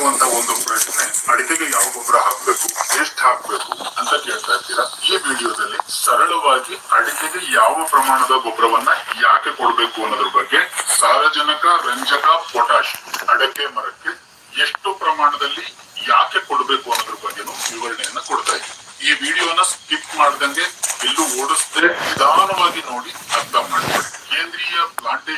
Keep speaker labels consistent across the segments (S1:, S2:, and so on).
S1: ಕೇಳುವಂತ ಒಂದು ಪ್ರಶ್ನೆ ಅಡಿಕೆಗೆ ಯಾವ ಗೊಬ್ಬರ ಹಾಕ್ಬೇಕು, ಎಷ್ಟು ಹಾಕ್ಬೇಕು ಅಂತ ಕೇಳ್ತಾ ಇರ್ತೀರಾ ಈ ವಿಡಿಯೋದಲ್ಲಿ ಸರಳವಾಗಿ ಅಡಿಕೆಗೆ ಯಾವ ಪ್ರಮಾಣದ ಗೊಬ್ಬರವನ್ನ ಯಾಕೆ ಕೊಡ್ಬೇಕು ಅನ್ನೋದ್ರ ಬಗ್ಗೆ ಸಾರಜನಕ ರಂಜಕ ಪೊಟಾಶ್ ಅಡಕೆ ಮರಕ್ಕೆ ಎಷ್ಟು ಪ್ರಮಾಣದಲ್ಲಿ ಯಾಕೆ ಕೊಡಬೇಕು ಅನ್ನೋದ್ರ ಬಗ್ಗೆನೂ ವಿವರಣೆಯನ್ನ ಕೊಡ್ತಾ ಇದ್ದೀನಿ. ಈ ವಿಡಿಯೋನ ಸ್ಕಿಪ್ ಮಾಡ್ದಂಗೆ ಎಲ್ಲೂ ಓಡಿಸದೆ ನಿಧಾನವಾಗಿ ನೋಡಿ ಅರ್ಥ ಕೇಂದ್ರೀಯ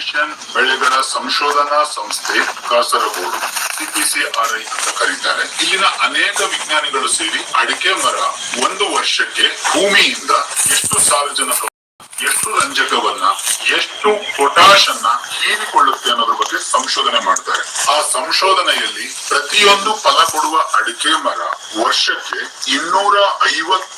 S1: ಪ್ಲಾಂಟೇಶನ್ ಬೆಳೆಗಳ ಸಂಶೋಧನಾ ಸಂಸ್ಥೆ, ಕಾಸರಗೋಡು ಸಿಪಿಸಿಆರ್ಐ ಅಂತ ಕರೀತಾರೆ. ಇಲ್ಲಿನ ಅನೇಕ ವಿಜ್ಞಾನಿಗಳು ಸೇರಿ ಅಡಿಕೆ ಮರ ಒಂದು ವರ್ಷಕ್ಕೆ ಭೂಮಿಯಿಂದ ಎಷ್ಟು ಸಾರಜನಕ ಎಷ್ಟು ರಂಜಕವನ್ನ, ಎಷ್ಟು ಪೊಟಾಶ್ ಅನ್ನ ಹೀರಿಕೊಳ್ಳುತ್ತೆ ಅನ್ನೋದ್ರ ಬಗ್ಗೆ ಸಂಶೋಧನೆ ಮಾಡ್ತಾರೆ. ಆ ಸಂಶೋಧನೆಯಲ್ಲಿ ಪ್ರತಿಯೊಂದು ಫಲ ಕೊಡುವ ಅಡಿಕೆ ಮರ ವರ್ಷಕ್ಕೆ ಇನ್ನೂರ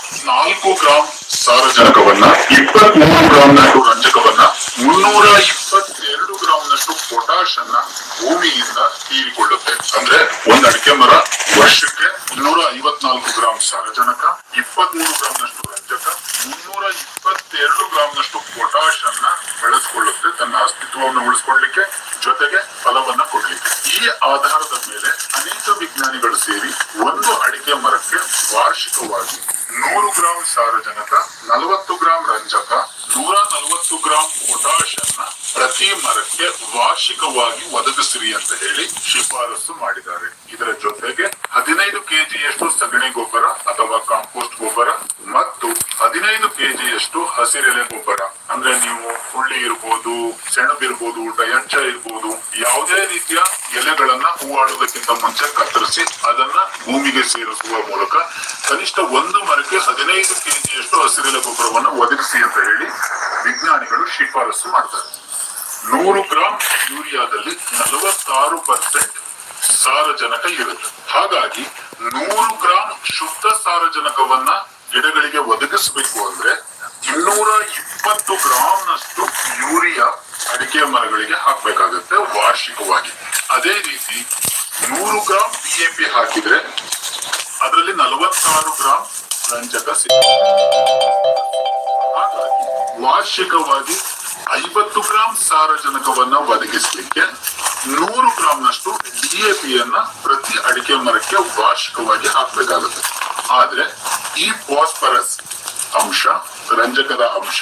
S1: ಐವತ್ನಾಲ್ಕು ಗ್ರಾಂ ಸಾರಜನಕವನ್ನ ಇಪ್ಪತ್ತ್ ಮೂರು ಗ್ರಾಂನಷ್ಟು ರಂಜಕವನ್ನ, ಮುನ್ನೂರ ಇಪ್ಪತ್ತೆರಡು ಗ್ರಾಂನಷ್ಟು ಪೊಟಾಶ್ ಅನ್ನ ಭೂಮಿಯಿಂದ ಹೀರಿಕೊಳ್ಳುತ್ತೆ. ಅಂದ್ರೆ ಒಂದ್ ಅಡಿಕೆ ಮರ ವರ್ಷಕ್ಕೆ ಮುನ್ನೂರ ಐವತ್ನಾಲ್ಕು ಗ್ರಾಂ ಸಾರಜನಕ ಇಪ್ಪತ್ತ್ ಮೂರು ಗ್ರಾಂನಷ್ಟು ರಂಜಕ, ಮುನ್ನೂರ ಇಪ್ಪತ್ತೆರಡು ಗ್ರಾಂನಷ್ಟು ಪೊಟಾಶ್ ಅನ್ನ ಬೆಳೆಸ್ಕೊಳ್ಳುತ್ತೆ ತನ್ನ ಅಸ್ತಿತ್ವವನ್ನು ಉಳಿಸ್ಕೊಳ್ಳಿಕ್ಕೆ, ಜೊತೆಗೆ ಫಲವನ್ನ ಕೊಡ್ಲಿಕ್ಕೆ. ಈ ಆಧಾರದ ಮೇಲೆ ಅನೇಕ ವಿಜ್ಞಾನಿಗಳು ಸೇರಿ ಒಂದು ಅಡಿಕೆ ಮರಕ್ಕೆ ವಾರ್ಷಿಕವಾಗಿ ನೂರು ಗ್ರಾಂ ಸಾರಜನಕ, ನಲವತ್ತು ಗ್ರಾಂ ರಂಜಕ, ನೂರ ನಲವತ್ತು ಗ್ರಾಂ ಪೊಟಾಶ್ ಅನ್ನ ಪ್ರತಿ ಮರಕ್ಕೆ ವಾರ್ಷಿಕವಾಗಿ ಒದಗಿಸಿರಿ ಅಂತ ಹೇಳಿ ಶಿಫಾರಸು ಮಾಡಿದ್ದಾರೆ. ಇದರ ಜೊತೆಗೆ ಹದಿನೈದು ಕೆಜಿಯಷ್ಟು ಸಗಣಿ ಗೊಬ್ಬರ ಅಥವಾ ಕಾಂಪೋಸ್ಟ್ ಗೊಬ್ಬರ ಮತ್ತು ಹದಿನೈದು ಕೆಜಿಯಷ್ಟು ಹಸಿರೆಲೆ ಗೊಬ್ಬರ. ಅಂದ್ರೆ ನೀವು ಹುಳ್ಳಿ ಇರ್ಬೋದು ಸೆಣಬಿರ್ಬೋದು ಡಯಂಚ ಇರ್ಬೋದು, ಯಾವುದೇ ರೀತಿಯ ಎಲೆಗಳನ್ನ ಹೂವಾಡೋದಕ್ಕಿಂತ ಮುಂಚೆ ಕತ್ತರಿಸಿ ಅದನ್ನ ಭೂಮಿಗೆ ಸೇರಿಸುವ ಒಂದು ಮರಕ್ಕೆ ಹದಿನೈದು ಕೆಜಿಯಷ್ಟು ಹಸಿರೆಲೆ ಗೊಬ್ಬರವನ್ನು ಒದಗಿಸಿ ಅಂತ ಹೇಳಿ ವಿಜ್ಞಾನಿಗಳು ಶಿಫಾರಸು ಮಾಡ್ತಾರೆ. ನೂರು ಗ್ರಾಂ ಯೂರಿಯಾದಲ್ಲಿ ನಲವತ್ತಾರು ಪರ್ಸೆಂಟ್ ಸಾರಜನಕ ಇರುತ್ತೆ. ಹಾಗಾಗಿ ನೂರು ಗ್ರಾಂ ಶುದ್ಧ ಸಾರಜನಕವನ್ನ ಗಿಡಗಳಿಗೆ ಒದಗಿಸಬೇಕು ಅಂದ್ರೆ ಇನ್ನೂರ ಇಪ್ಪತ್ತು ಗ್ರಾಂನಷ್ಟು ಯೂರಿಯಾ ಅಡಿಕೆ ಮರಗಳಿಗೆ ಹಾಕ್ಬೇಕಾಗುತ್ತೆ ವಾರ್ಷಿಕವಾಗಿ. ಅದೇ ರೀತಿ ನೂರು ಗ್ರಾಂ ಡಿಎಪಿ ಹಾಕಿದ್ರೆ ಅದರಲ್ಲಿ ನಲವತ್ತಾರು ಗ್ರಾಂ ರಂಜಕ ಹಾಗಾಗಿ ವಾರ್ಷಿಕವಾಗಿ ಐವತ್ತು ಗ್ರಾಂ ಸಾರಜನಕವನ್ನ ಒದಗಿಸಲಿಕ್ಕೆ ನೂರು ಗ್ರಾಂನಷ್ಟು ಡಿಎಪಿಯನ್ನ ಪ್ರತಿ ಅಡಿಕೆ ಮರಕ್ಕೆ ವಾರ್ಷಿಕವಾಗಿ ಹಾಕಬೇಕಾಗುತ್ತೆ. ಆದ್ರೆ ಈ ಫಾಸ್ಫರಸ್ ಅಂಶ, ರಂಜಕದ ಅಂಶ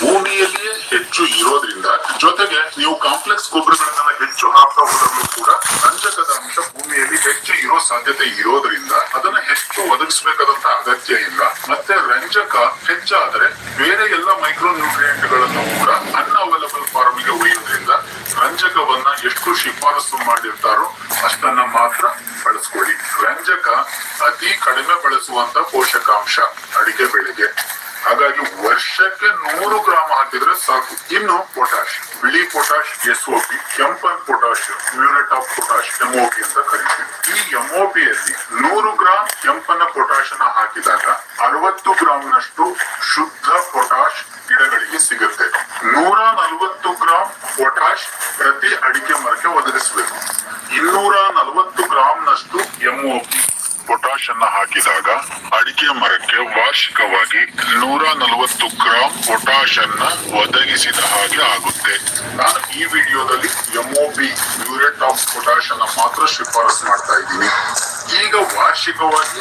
S1: ಭೂಮಿಯಲ್ಲಿಯೇ ಹೆಚ್ಚು ಇರೋದ್ರಿಂದ ಜೊತೆಗೆ ನೀವು ಕಾಂಪ್ಲೆಕ್ಸ್ ಗೊಬ್ಬರಗಳನ್ನ ಹೆಚ್ಚು ಹಾಕ್ತಾ ಹೋದಾಗಲೂ ಕೂಡ ರಂಜಕದ ಅಂಶ ಭೂಮಿಯಲ್ಲಿ ಹೆಚ್ಚು ಇರೋ ಸಾಧ್ಯತೆ ಇರೋದ್ರಿಂದ ಅದನ್ನ ಹೆಚ್ಚು ಒದಗಿಸಬೇಕಾದಂತ ಅಗತ್ಯ ಇಲ್ಲ. ಮತ್ತೆ ರಂಜಕ ಹೆಚ್ಚಾದರೆ ಬೇರೆ ಎಲ್ಲ ಮೈಕ್ರೋ ನ್ಯೂಟ್ರಿಯೆಂಟ್ಗಳನ್ನು ಕೂಡ ಫಾರ್ಮ್ಗೆ ಒಯ್ಯೋದ್ರಿಂದ ರಂಜಕವನ್ನ ಎಷ್ಟು ಶಿಫಾರಸು ಮಾಡಿರ್ತಾರೋ ಅಷ್ಟನ್ನ ಮಾತ್ರ ಬಳಸ್ಕೊಳ್ಳಿ. ರಂಜಕ ಅತಿ ಕಡಿಮೆ ಬಳಸುವಂತ ಪೋಷಕಾಂಶ ಅಡಿಕೆ ಬೆಳೆಗೆ. ಹಾಗಾಗಿ ವರ್ಷಕ್ಕೆ ನೂರು ಗ್ರಾಂ ಹಾಕಿದ್ರೆ ಸಾಕು. ಇನ್ನು ಪೊಟಾಶ್ ಬಿಳಿ potash S O P, ಕೆಂಪನ್ potash muriate of potash MOP ಅಂತ ಕರಿತೀವಿ. ಈ ಎಂಒಪಿಯಲ್ಲಿ ನೂರು ಗ್ರಾಂ ಕೆಂಪನ ಪೊಟ್ಯಾಶ್ ಅನ್ನ ಹಾಕಿದಾಗ ಅರವತ್ತು ಗ್ರಾಂನಷ್ಟು ಶುದ್ಧ ಪೊಟ್ಯಾಶ್ ಗಿಡಗಳಿಗೆ ಸಿಗುತ್ತೆ. ನೂರ ನಲವತ್ತು ಗ್ರಾಂ ಪೊಟ್ಯಾಶ್ ಪ್ರತಿ ಅಡಿಕೆ ಮರಕ್ಕೆ ಒದಗಿಸಬೇಕು. ಇನ್ನೂರ ನಲವತ್ತು ಗ್ರಾಂನಷ್ಟು ಎಂಒಪಿ ಪೊಟ್ಯಾಶ್ ಅನ್ನ ಹಾಕಿದಾಗ ಅಡಿಕೆ ಮರಕ್ಕೆ ವಾರ್ಷಿಕವಾಗಿ ನೂರ ನಲವತ್ತು ಗ್ರಾಂ ಪೊಟಾಶ್ ಅನ್ನ ಒದಗಿಸಿದ ಹಾಗೆ ಆಗುತ್ತೆ. ನಾನು ಈ ವಿಡಿಯೋದಲ್ಲಿ ಎಂಒಪಿ ಮ್ಯೂರೇಟ್ ಆಫ್ ಪೊಟಾಶ್ ಅನ್ನ ಮಾತ್ರ ಶಿಫಾರಸು ಮಾಡ್ತಾ ಇದ್ದೀನಿ. ಈಗ ವಾರ್ಷಿಕವಾಗಿ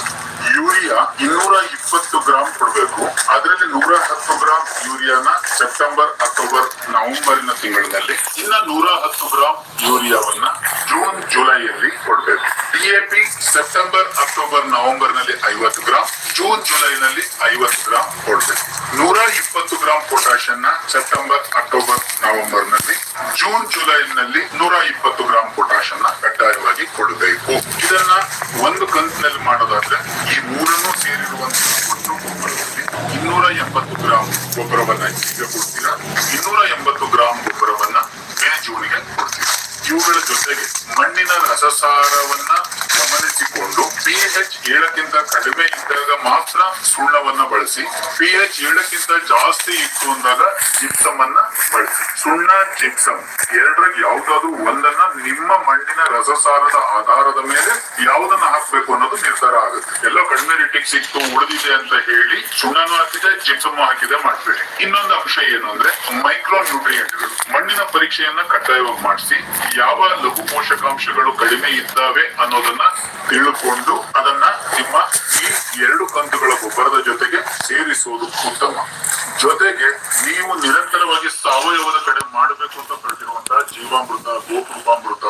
S1: ಯೂರಿಯಾ ಇನ್ನೂರ ಇಪ್ಪತ್ತು ಗ್ರಾಂ ಕೊಡಬೇಕು. ಅದರಲ್ಲಿ ನೂರ ಹತ್ತು ಗ್ರಾಂ ಯೂರಿಯಾನ ಸೆಪ್ಟೆಂಬರ್, ಅಕ್ಟೋಬರ್, ನವೆಂಬರಿನ ತಿಂಗಳಿನಲ್ಲಿ, ಇನ್ನ ನೂರ ಹತ್ತು ಗ್ರಾಂ ಯೂರಿಯಾವನ್ನ ಜೂನ್, ಜುಲೈಯಲ್ಲಿ ಕೊಡಬೇಕು. ಡಿಎಪಿ ಸೆಪ್ಟೆಂಬರ್ ಅಕ್ಟೋಬರ್ ನವೆಂಬರ್ನಲ್ಲಿ ಐವತ್ತು ಗ್ರಾಂ ಜೂನ್ ಜುಲೈನಲ್ಲಿ ಐವತ್ತು ಗ್ರಾಂ ಕೊಡ್ಬೇಕು ನೂರ ಇಪ್ಪತ್ತು ಗ್ರಾಂ ಅನ್ನ ಸೆಪ್ಟೆಂಬರ್ ಅಕ್ಟೋಬರ್ ನವೆಂಬರ್ನಲ್ಲಿ ಜೂನ್ ಜುಲೈನಲ್ಲಿ ನೂರ ಇಪ್ಪತ್ತು ಗ್ರಾಂ ಅನ್ನ ಕಡ್ಡಾಯವಾಗಿ ಕೊಡಬೇಕು. ಇದನ್ನ ಒಂದು ಕಂತಿನಲ್ಲಿ ಮಾಡೋದಾದ್ರೆ ಈ ಮೂರನ್ನು ಸೇರಿರುವಂತಹ ಒಟ್ಟು ಗೊಬ್ಬರದಲ್ಲಿ ಇನ್ನೂರ ಎಂಬತ್ತು ಗ್ರಾಂ ಗೊಬ್ಬರವನ್ನ ಈಗ ಕೊಡ್ತೀರಾ? ಇನ್ನೂರ ಎಂಬತ್ತು ಗ್ರಾಂ ಗೊಬ್ಬರವನ್ನ ಮೇ ಜೂನ್ಗೆ ಕೊಡ್ತೀರಾ? ಇವುಗಳ ಜೊತೆಗೆ ಮಣ್ಣಿನ ರಸಸಾರವನ್ನ ಗಮನಿಸಿಕೊಂಡು ಪಿಎಚ್ ಏಳಕ್ಕಿಂತ ಕಡಿಮೆ ಇದ್ದಾಗ ಮಾತ್ರ ಸುಣ್ಣವನ್ನ ಬಳಸಿ ಪಿ ಎಚ್ ಏಳಕ್ಕಿಂತ ಜಾಸ್ತಿ ಇತ್ತು ಅಂದಾಗ ಜಿಪ್ಸಮ್ ಅನ್ನ ಬಳಸಿ. ಸುಣ್ಣ ಜಿಪ್ಸಮ್ ಎರಡರಲ್ಲಿ ಯಾವ್ದಾದ್ರು ಒಂದನ್ನ ನಿಮ್ಮ ಮಣ್ಣಿನ ರಸಸಾರದ ಆಧಾರದ ಮೇಲೆ ಯಾವುದನ್ನ ಹಾಕ್ಬೇಕು ಅನ್ನೋದು ನಿರ್ಧಾರ ಆಗುತ್ತೆ. ಎಲ್ಲ ಕಡಿಮೆ ಕಡಿಮೆ ರೇಟಿಗೆ ಸಿಕ್ತು, ಉಳಿದಿದೆ ಅಂತ ಹೇಳಿ ಸುಣ್ಣನೂ ಹಾಕಿದೆ ಜಿಪ್ಸಮ್ ಹಾಕಿದೆ ಮಾಡ್ಬೇಡಿ. ಇನ್ನೊಂದು ಅಂಶ ಏನು ಅಂದ್ರೆ ಮೈಕ್ರೋ ನ್ಯೂಟ್ರಿಯೆಂಟ್ಗಳು ಮಣ್ಣಿನ ಪರೀಕ್ಷೆಯನ್ನ ಕಡ್ಡಾಯವಾಗಿ ಮಾಡಿಸಿ, ಯಾವ ಲಘು ಪೋಷಕಾಂಶಗಳು ಕಡಿಮೆ ಇದ್ದಾವೆ ಅನ್ನೋದನ್ನ ತಿಳ್ಕೊಂಡು ಅದನ್ನ ನಿಮ್ಮ ಈ ಎರಡು ಕಂತುಗಳ ಗೊಬ್ಬರದ ಜೊತೆಗೆ ಸೇರಿಸುವುದು ಉತ್ತಮ. ಜೊತೆಗೆ ನೀವು ನಿರಂತರವಾಗಿ ಸಾವಯವದ ಕಡೆ ಮಾಡಬೇಕು ಅಂತ ಕರೆದಿರುವಂತಹ ಜೀವಾಮೃತ, ಗೋಕೃಪಾಮೃತ